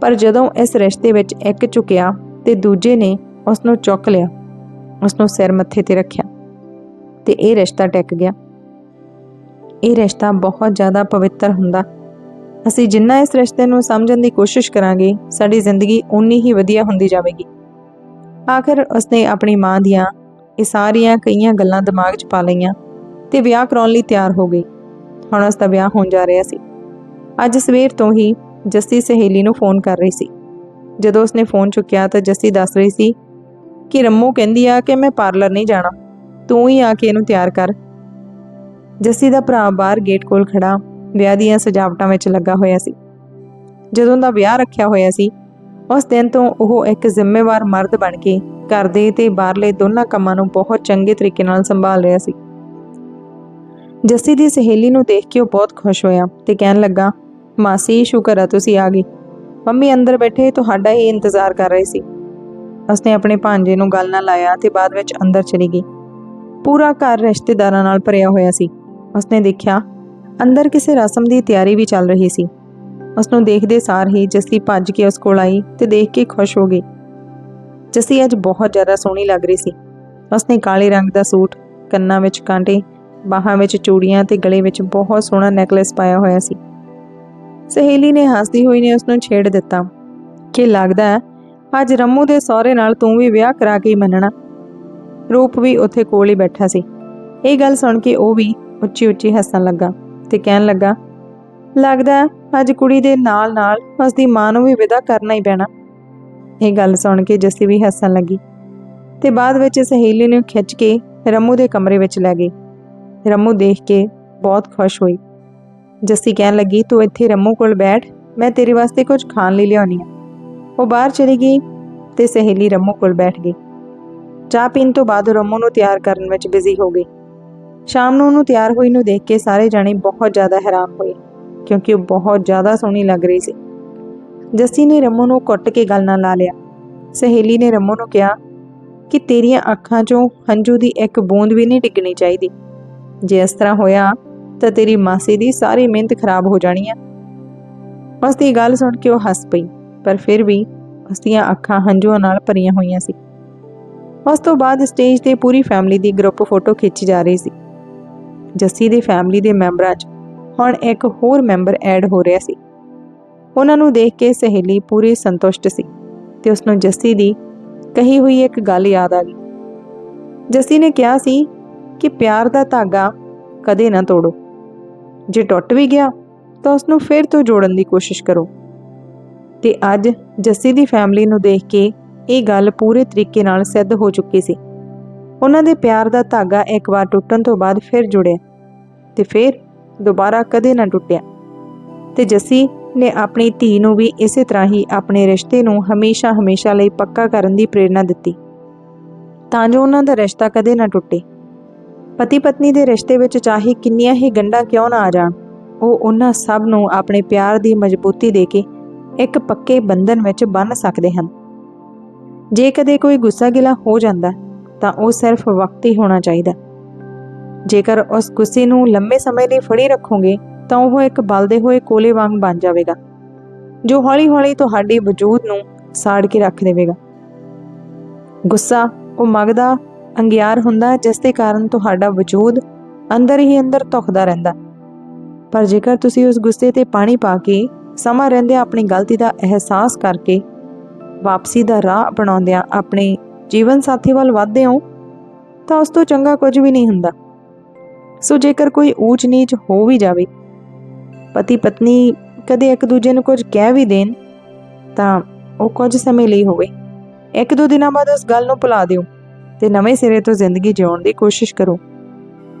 ਪਰ ਜਦੋਂ ਇਸ ਰਿਸ਼ਤੇ ਵਿੱਚ ਇੱਕ ਝੁਕਿਆ ਤੇ ਦੂਜੇ ਨੇ ਉਸ ਨੂੰ ਚੁੱਕ ਲਿਆ। ਉਸ ਨੂੰ ਸਿਰ ਮੱਥੇ ਤੇ ਰੱਖਿਆ ਤੇ ਇਹ ਰਿਸ਼ਤਾ ਟਿਕ ਗਿਆ। ਇਹ ਰਿਸ਼ਤਾ ਬਹੁਤ ਜ਼ਿਆਦਾ ਪਵਿੱਤਰ ਹੁੰਦਾ। ਅਸੀਂ ਜਿੰਨਾ ਇਸ ਰਿਸ਼ਤੇ ਨੂੰ ਸਮਝਣ ਦੀ ਕੋਸ਼ਿਸ਼ ਕਰਾਂਗੇ, ਸਾਡੀ ਜ਼ਿੰਦਗੀ ਉਨੀ ਹੀ ਵਧੀਆ ਹੁੰਦੀ ਜਾਵੇਗੀ। ਆਖਰ ਉਸਨੇ ਆਪਣੀ ਮਾਂ ਦੀਆਂ ਇਹ ਸਾਰੀਆਂ ਕਈਆਂ ਗੱਲਾਂ ਦਿਮਾਗ 'ਚ ਪਾ ਲਈਆਂ ਤੇ ਵਿਆਹ ਕਰਾਉਣ ਲਈ ਤਿਆਰ ਹੋ ਗਈ। ਹੁਣ ਉਸ ਦਾ ਵਿਆਹ ਹੋਣ ਜਾ ਰਿਹਾ ਸੀ। ਅੱਜ ਸਵੇਰ ਤੋਂ ਹੀ ਜੱਸੀ ਸਹੇਲੀ ਨੂੰ ਫੋਨ ਕਰ ਰਹੀ ਸੀ। ਜਦੋਂ ਉਸਨੇ ਫੋਨ ਚੁੱਕਿਆ ਤਾਂ ਜੱਸੀ ਦੱਸ ਰਹੀ ਸੀ ਕਿ ਰੰਮੂ ਕਹਿੰਦੀ ਆ ਕਿ ਮੈਂ ਪਾਰਲਰ ਨਹੀਂ ਜਾਣਾ। ਤੂੰ ਹੀ ਆ ਕੇ ਇਹਨੂੰ ਤਿਆਰ ਕਰ। ਜੱਸੀ ਦਾ ਭਰਾ ਬਾਹਰ ਗੇਟ ਕੋਲ ਖੜਾ, ਵਿਆਹ ਦੀਆਂ ਸਜਾਵਟਾਂ ਵਿੱਚ ਲੱਗਾ ਹੋਇਆ ਸੀ। ਜਦੋਂ ਦਾ ਵਿਆਹ ਰੱਖਿਆ ਹੋਇਆ ਸੀ, ਉਸ ਦਿਨ ਤੋਂ ਉਹ ਇੱਕ ਜ਼ਿੰਮੇਵਾਰ ਮਰਦ ਬਣ ਕੇ ਘਰ ਦੇ ਤੇ ਬਾਹਰਲੇ ਦੋਨਾਂ ਕੰਮਾਂ ਨੂੰ ਬਹੁਤ ਚੰਗੇ ਤਰੀਕੇ ਨਾਲ ਸੰਭਾਲ ਰਿਹਾ ਸੀ। ਜੱਸੀ ਦੀ ਸਹੇਲੀ ਨੂੰ ਦੇਖ ਕੇ ਉਹ ਬਹੁਤ ਖੁਸ਼ ਹੋਇਆ ਤੇ ਕਹਿਣ ਲੱਗਾ, ਮਾਸੀ, ਸ਼ੁਕਰ ਆ ਤੁਸੀਂ ਆ ਗਏ। ਮੰਮੀ ਅੰਦਰ ਬੈਠੇ, ਤੁਹਾਡਾ ਹੀ ਇੰਤਜ਼ਾਰ ਕਰ ਰਹੇ ਸੀ। ਉਸਨੇ ਆਪਣੇ ਭਾਂਜੇ ਨੂੰ ਗੱਲ ਨਾਲ ਲਾਇਆ ਤੇ ਬਾਅਦ ਵਿੱਚ ਅੰਦਰ ਚਲੀ ਗਈ। ਪੂਰਾ ਘਰ ਰਿਸ਼ਤੇਦਾਰਾਂ ਨਾਲ ਭਰਿਆ ਹੋਇਆ ਸੀ। ਉਸਨੇ ਦੇਖਿਆ, ਅੰਦਰ ਕਿਸੇ ਰਸਮ ਦੀ ਤਿਆਰੀ ਵੀ ਚੱਲ ਰਹੀ ਸੀ। ਉਸ ਨੂੰ ਦੇਖਦੇ ਸਾਰ ਹੀ ਜੱਸੀ ਭੱਜ ਕੇ ਉਸ ਕੋਲ ਆਈ ਤੇ ਦੇਖ ਕੇ ਖੁਸ਼ ਹੋ ਗਈ। ਜੱਸੀ ਅੱਜ ਬਹੁਤ ਜ਼ਿਆਦਾ ਸੋਹਣੀ ਲੱਗ ਰਹੀ ਸੀ। ਉਸਨੇ ਕਾਲੇ ਰੰਗ ਦਾ ਸੂਟ, ਕੰਨਾਂ ਵਿੱਚ ਕਾਂਟੇ, ਬਾਹਾਂ ਵਿੱਚ ਚੂੜੀਆਂ ਤੇ ਗਲੇ ਵਿੱਚ ਬਹੁਤ ਸੋਹਣਾ ਨੈਕਲੇਸ ਪਾਇਆ ਹੋਇਆ ਸੀ। ਸਹੇਲੀ ਨੇ ਹੱਸਦੀ ਹੋਈ ਨੇ ਉਸ ਨੂੰ ਛੇੜ ਦਿੱਤਾ। ਕਿ ਲੱਗਦਾ ਹੈ ਅੱਜ ਰੰਮੂ ਦੇ ਸਹੁਰੇ ਨਾਲ ਤੂੰ ਵੀ ਵਿਆਹ ਕਰਾ ਕੇ ਹੀ ਮੰਨਣਾ। ਰੂਪ ਵੀ ਉੱਥੇ ਕੋਲ ਹੀ ਬੈਠਾ ਸੀ। ਇਹ ਗੱਲ ਸੁਣ ਕੇ ਉਹ ਵੀ ਉੱਚੀ ਉੱਚੀ ਹੱਸਣ ਲੱਗਾ ਤੇ ਕਹਿਣ ਲੱਗਾ, ਲੱਗਦਾ ਅੱਜ ਕੁੜੀ ਦੇ ਨਾਲ ਨਾਲ ਉਸ ਦੀ ਮਾਂ ਨੂੰ ਵੀ ਵਿਦਾ ਕਰਨਾ ਹੀ ਪੈਣਾ। ਇਹ ਗੱਲ ਸੁਣ ਕੇ ਜੱਸੀ ਵੀ ਹੱਸਣ ਲੱਗੀ ਤੇ ਬਾਅਦ ਵਿੱਚ ਸਹੇਲੀ ਨੂੰ ਖਿੱਚ ਕੇ ਰੰਮੂ ਦੇ ਕਮਰੇ ਵਿੱਚ ਲੈ ਗਈ। ਰੰਮੂ ਦੇਖ ਕੇ ਬਹੁਤ ਖੁਸ਼ ਹੋਈ। ਜੱਸੀ ਕਹਿਣ ਲੱਗੀ, ਤੂੰ ਇੱਥੇ ਰੰਮੂ ਕੋਲ ਬੈਠ, ਮੈਂ ਤੇਰੇ ਵਾਸਤੇ ਕੁਝ ਖਾਣ ਲਈ ਲਿਆਉਣੀ ਆ। ਉਹ ਬਾਹਰ ਚਲੀ ਗਈ ਤੇ ਸਹੇਲੀ ਰੰਮੂ ਕੋਲ ਬੈਠ ਗਈ। ਚਾਹ ਪੀਣ ਤੋਂ ਬਾਅਦ ਰੰਮੂ ਨੂੰ ਤਿਆਰ ਕਰਨ ਵਿੱਚ ਬਿਜ਼ੀ ਹੋ ਗਈ। ਸ਼ਾਮ ਨੂੰ ਉਹਨੂੰ ਤਿਆਰ ਹੋਈ ਨੂੰ ਦੇਖ ਕੇ ਸਾਰੇ ਜਾਣੇ ਬਹੁਤ ਜ਼ਿਆਦਾ ਹੈਰਾਨ ਹੋਏ, ਕਿਉਂਕਿ ਉਹ ਬਹੁਤ ਜ਼ਿਆਦਾ ਸੋਹਣੀ ਲੱਗ ਰਹੀ ਸੀ। ਜੱਸੀ ਨੇ ਰੰਮੂ ਨੂੰ ਕੁੱਟ ਕੇ ਗੱਲ ਨਾਲ ਲਾ ਲਿਆ। ਸਹੇਲੀ ਨੇ ਰੰਮੂ ਨੂੰ ਕਿਹਾ ਕਿ ਤੇਰੀਆਂ ਅੱਖਾਂ 'ਚੋਂ ਹੰਝੂ ਦੀ ਇੱਕ ਬੂੰਦ ਵੀ ਨਹੀਂ ਡਿੱਗਣੀ ਚਾਹੀਦੀ। ਜੇ ਇਸ ਤਰ੍ਹਾਂ ਹੋਇਆ ਤਾਂ ਤੇਰੀ ਮਾਸੀ ਦੀ ਸਾਰੀ ਮਿਹਨਤ ਖਰਾਬ ਹੋ ਜਾਣੀ ਆ। ਉਸ ਦੀ ਗੱਲ ਸੁਣ ਕੇ ਉਹ ਹੱਸ ਪਈ। ਪਰ ਫਿਰ ਵੀ ਉਸ ਦੀਆਂ ਅੱਖਾਂ ਹੰਝੂਆਂ ਨਾਲ ਭਰੀਆਂ ਹੋਈਆਂ ਸੀ। ਉਸ ਤੋਂ ਬਾਅਦ ਸਟੇਜ ਤੇ ਪੂਰੀ ਫੈਮਿਲੀ ਦੀ ਗਰੁੱਪ ਫੋਟੋ ਖਿੱਚੀ ਜਾ ਰਹੀ ਸੀ। ਜੱਸੀ ਦੇ ਫੈਮਿਲੀ ਦੇ ਮੈਂਬਰਾਂ 'ਚ ਹੁਣ ਇੱਕ ਹੋਰ ਮੈਂਬਰ ਐਡ ਹੋ ਰਿਹਾ ਸੀ। ਉਹਨਾਂ ਨੂੰ ਦੇਖ ਕੇ ਸਹੇਲੀ ਪੂਰੀ ਸੰਤੁਸ਼ਟ ਸੀ ਤੇ ਉਸ ਨੂੰ ਜੱਸੀ ਦੀ ਕਹੀ ਹੋਈ ਇੱਕ ਗੱਲ ਯਾਦ ਆ ਗਈ। ਜੱਸੀ ਨੇ ਕਿਹਾ ਸੀ ਕਿ ਪਿਆਰ ਦਾ ਧਾਗਾ ਕਦੇ ਨਾ ਤੋੜੋ। ਜੇ ਟੁੱਟ ਵੀ ਗਿਆ ਤਾਂ ਉਸ ਨੂੰ ਫਿਰ ਤੋਂ ਜੋੜਨ ਦੀ ਕੋਸ਼ਿਸ਼ ਕਰੋ। ਤੇ ਅੱਜ ਜੱਸੀ ਦੀ ਫੈਮਿਲੀ ਨੂੰ ਦੇਖ ਕੇ ਇਹ ਗੱਲ ਪੂਰੇ ਤਰੀਕੇ ਨਾਲ ਸਿੱਧ ਹੋ ਚੁੱਕੀ ਸੀ। ਉਹਨਾਂ ਦੇ ਪਿਆਰ ਦਾ ਧਾਗਾ ਇੱਕ ਵਾਰ ਟੁੱਟਣ ਤੋਂ ਬਾਅਦ ਫਿਰ ਜੁੜਿਆ ਤੇ ਫਿਰ ਦੁਬਾਰਾ ਕਦੇ ਨਾ ਟੁੱਟਿਆ। ਤੇ ਜੱਸੀ ਨੇ ਆਪਣੀ ਧੀ ਨੂੰ ਵੀ ਇਸੇ ਤਰ੍ਹਾਂ ਹੀ ਆਪਣੇ ਰਿਸ਼ਤੇ ਨੂੰ ਹਮੇਸ਼ਾ ਹਮੇਸ਼ਾ ਲਈ ਪੱਕਾ ਕਰਨ ਦੀ ਪ੍ਰੇਰਣਾ ਦਿੱਤੀ। ਤਾਂ ਜੋ ਉਹਨਾਂ ਦਾ ਰਿਸ਼ਤਾ ਕਦੇ ਨਾ ਟੁੱਟੇ। ਪਤੀ ਪਤਨੀ ਦੇ ਰਿਸ਼ਤੇ ਵਿੱਚ ਚਾਹੇ ਕਿੰਨੀਆਂ ਹੀ ਗੰਢਾਂ ਕਿਉਂ ਨਾ ਆ ਜਾਣ, ਉਹ ਉਹਨਾਂ ਸਭ ਨੂੰ ਆਪਣੇ ਪਿਆਰ ਦੀ ਮਜ਼ਬੂਤੀ ਦੇ ਕੇ ਇੱਕ ਪੱਕੇ ਬੰਧਨ ਵਿੱਚ ਬੰਨ ਸਕਦੇ ਹਨ। ਜੇ ਕਦੇ ਕੋਈ ਗੁੱਸਾ ਗਿਲਾ ਹੋ ਜਾਂਦਾ, ਤਾਂ ਉਹ ਸਿਰਫ ਵਕਤੀ ਹੋਣਾ ਚਾਹੀਦਾ। ਜੇਕਰ ਉਸ ਗੁੱਸੇ ਨੂੰ ਲੰਮੇ ਸਮੇਂ ਲਈ ਫੜੀ ਰੱਖੋਗੇ, ਤਾਂ ਉਹ ਇੱਕ ਬਲਦੇ ਹੋਏ ਕੋਲੇ ਵਾਂਗ ਬਣ ਜਾਵੇਗਾ, ਜੋ ਹੌਲੀ-ਹੌਲੀ ਤੁਹਾਡੇ ਵਜੂਦ ਨੂੰ ਸਾੜ ਕੇ ਰੱਖ ਦੇਵੇਗਾ। ਗੁੱਸਾ ਉਹ ਮਗਦਾ, ਅੰਗਿਆਰ ਹੁੰਦਾ, ਜਿਸ ਦੇ ਕਾਰਨ ਤੁਹਾਡਾ ਵਜੂਦ ਅੰਦਰ ਹੀ ਅੰਦਰ ਧੁਖਦਾ ਰਹਿੰਦਾ। ਪਰ ਜੇਕਰ ਤੁਸੀਂ ਉਸ ਗੁੱਸੇ ਤੇ ਪਾਣੀ ਪਾ ਕੇ ਸਮਾਂ ਰਹਿੰਦੇ ਆਪਣੀ ਗਲਤੀ ਦਾ ਅਹਿਸਾਸ ਕਰਕੇ ਵਾਪਸੀ ਦਾ ਰਾਹ ਅਪਣਾਉਂਦਿਆਂ ਆਪਣੇ ਜੀਵਨ ਸਾਥੀ ਵੱਲ ਵਧਦੇ ਹੋ, ਤਾਂ ਉਸ ਤੋਂ ਚੰਗਾ ਕੁਝ ਵੀ ਨਹੀਂ ਹੁੰਦਾ। ਸੋ ਜੇਕਰ ਕੋਈ ਊਚ ਨੀਚ ਹੋ ਵੀ ਜਾਵੇ ਪਤੀ ਪਤਨੀ ਕਦੇ ਇੱਕ ਦੂਜੇ ਨੂੰ ਕੁਝ ਕਹਿ ਵੀ ਦੇਣ, ਤਾਂ ਉਹ ਕੁਝ ਸਮੇਂ ਲਈ ਹੋਵੇ। ਇੱਕ ਦੋ ਦਿਨਾਂ ਬਾਅਦ ਉਸ ਗੱਲ ਨੂੰ ਭੁਲਾ ਦਿਓ ਤੇ ਨਵੇਂ ਸਿਰੇ ਤੋਂ ਜ਼ਿੰਦਗੀ ਜਿਉਣ ਦੀ ਕੋਸ਼ਿਸ਼ ਕਰੋ।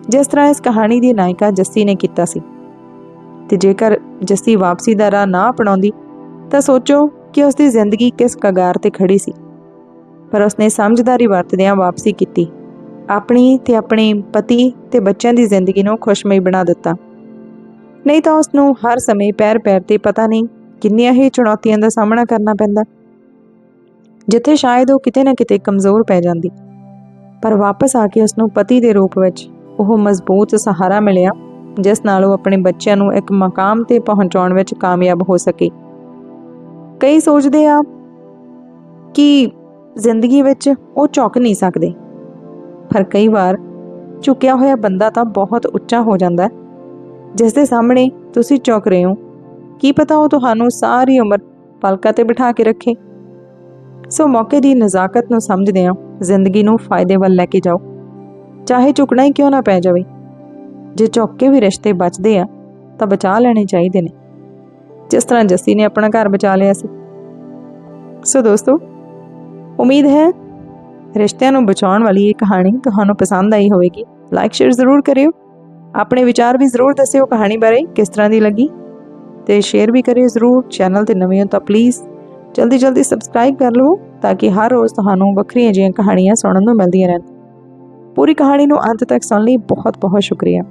ਜਿਸ ਤਰ੍ਹਾਂ ਇਸ ਕਹਾਣੀ ਦੀ ਨਾਇਕਾ ਜੱਸੀ ਨੇ ਕੀਤਾ ਸੀ। ਤੇ ਜੇਕਰ ਜੱਸੀ ਵਾਪਸੀ ਦਾ ਰਾਹ ਨਾ ਅਪਣਾਉਂਦੀ, ਤਾਂ ਸੋਚੋ ਕਿ ਉਸ ਦੀ ਜ਼ਿੰਦਗੀ ਕਿਸ ਕਗਾਰ ਤੇ ਖੜੀ ਸੀ। ਪਰ ਉਸਨੇ ਸਮਝਦਾਰੀ ਵਰਤਦਿਆਂ ਵਾਪਸੀ ਕੀਤੀ। ਆਪਣੀ ਤੇ ਆਪਣੇ ਪਤੀ ਤੇ ਬੱਚਿਆਂ ਦੀ ਜ਼ਿੰਦਗੀ ਨੂੰ ਖੁਸ਼ਮਈ ਬਣਾ ਦਿੱਤਾ। ਨਹੀਂ ਤਾਂ ਉਸ ਨੂੰ ਹਰ ਸਮੇਂ ਪੈਰ ਪੈਰ ਤੇ ਪਤਾ ਨਹੀਂ ਕਿੰਨੀਆਂ ਹੀ ਚੁਣੌਤੀਆਂ ਦਾ ਸਾਹਮਣਾ ਕਰਨਾ ਪੈਂਦਾ। ਜਿੱਥੇ ਸ਼ਾਇਦ ਉਹ ਕਿਤੇ ਨਾ ਕਿਤੇ ਕਮਜ਼ੋਰ ਪੈ ਜਾਂਦੀ। ਪਰ ਵਾਪਸ ਆ ਕੇ ਉਸ ਨੂੰ ਪਤੀ ਦੇ ਰੂਪ ਵਿੱਚ ਉਹ ਮਜ਼ਬੂਤ ਸਹਾਰਾ ਮਿਲਿਆ। ਜਿਸ ਨਾਲ ਉਹ ਆਪਣੇ ਬੱਚਿਆਂ ਨੂੰ ਇੱਕ ਮਕਾਮ ਤੇ ਪਹੁੰਚਾਉਣ ਵਿੱਚ ਕਾਮਯਾਬ ਹੋ ਸਕੇ। ਕਈ ਸੋਚਦੇ ਆ ਕਿ ਜ਼ਿੰਦਗੀ ਵਿੱਚ ਉਹ ਝੁਕ ਨਹੀਂ ਸਕਦੇ। ਪਰ ਕਈ ਵਾਰ ਝੁਕਿਆ ਹੋਇਆ ਬੰਦਾ ਤਾਂ ਬਹੁਤ ਉੱਚਾ ਹੋ ਜਾਂਦਾ ਹੈ। ਜਿਸ ਦੇ ਸਾਹਮਣੇ ਤੁਸੀਂ ਝੁਕ ਰਹੇ ਹੋ, ਕੀ ਪਤਾ ਉਹ ਤੁਹਾਨੂੰ ਸਾਰੀ ਉਮਰ ਪਲਕਾਂ ਤੇ ਬਿਠਾ ਕੇ ਰੱਖੇ। ਸੋ ਮੌਕੇ ਦੀ ਨਜ਼ਾਕਤ ਨੂੰ ਸਮਝਦੇ ਆ, ਜ਼ਿੰਦਗੀ ਨੂੰ ਫਾਇਦੇ ਵੱਲ ਲੈ ਕੇ ਜਾਓ। ਚਾਹੇ ਝੁਕਣਾ ਹੀ ਕਿਉਂ ਨਾ ਪੈ ਜਾਵੇ। ਜੇ ਝੁੱਕ ਕੇ ਵੀ ਰਿਸ਼ਤੇ ਬਚਦੇ ਆ, ਤਾਂ ਬਚਾ ਲੈਣੇ ਚਾਹੀਦੇ ਨੇ। ਜਿਸ ਤਰ੍ਹਾਂ ਜੱਸੀ ਨੇ ਆਪਣਾ ਘਰ ਬਚਾ ਲਿਆ ਸੀ। ਸੋ ਦੋਸਤੋ, ਉਮੀਦ ਹੈ ਰਿਸ਼ਤਿਆਂ ਨੂੰ ਬਚਾਉਣ ਵਾਲੀ ਇਹ ਕਹਾਣੀ ਤੁਹਾਨੂੰ ਪਸੰਦ ਆਈ ਹੋਵੇਗੀ। ਲਾਈਕ ਸ਼ੇਅਰ ਜ਼ਰੂਰ ਕਰਿਓ। ਆਪਣੇ ਵਿਚਾਰ ਵੀ ਜ਼ਰੂਰ ਦੱਸਿਓ ਕਹਾਣੀ ਬਾਰੇ ਕਿਸ ਤਰ੍ਹਾਂ ਦੀ ਲੱਗੀ। ਤੇ ਸ਼ੇਅਰ ਵੀ ਕਰਿਓ ਜ਼ਰੂਰ ਚੈਨਲ ਤੇ ਨਵੇਂ ਹੋ ਤਾਂ ਪਲੀਜ਼ ਜਲਦੀ ਜਲਦੀ ਸਬਸਕ੍ਰਾਈਬ ਕਰ ਲਵੋ ਤਾਂ ਕਿ ਹਰ ਰੋਜ਼ ਤੁਹਾਨੂੰ ਵੱਖਰੀਆਂ ਜਿਹੀਆਂ ਕਹਾਣੀਆਂ ਸੁਣਨ ਨੂੰ ਮਿਲਦੀਆਂ ਰਹਿਣ। ਪੂਰੀ ਕਹਾਣੀ ਨੂੰ ਅੰਤ ਤੱਕ ਸੁਣਨ ਲਈ ਬਹੁਤ ਬਹੁਤ ਸ਼ੁਕਰੀਆ।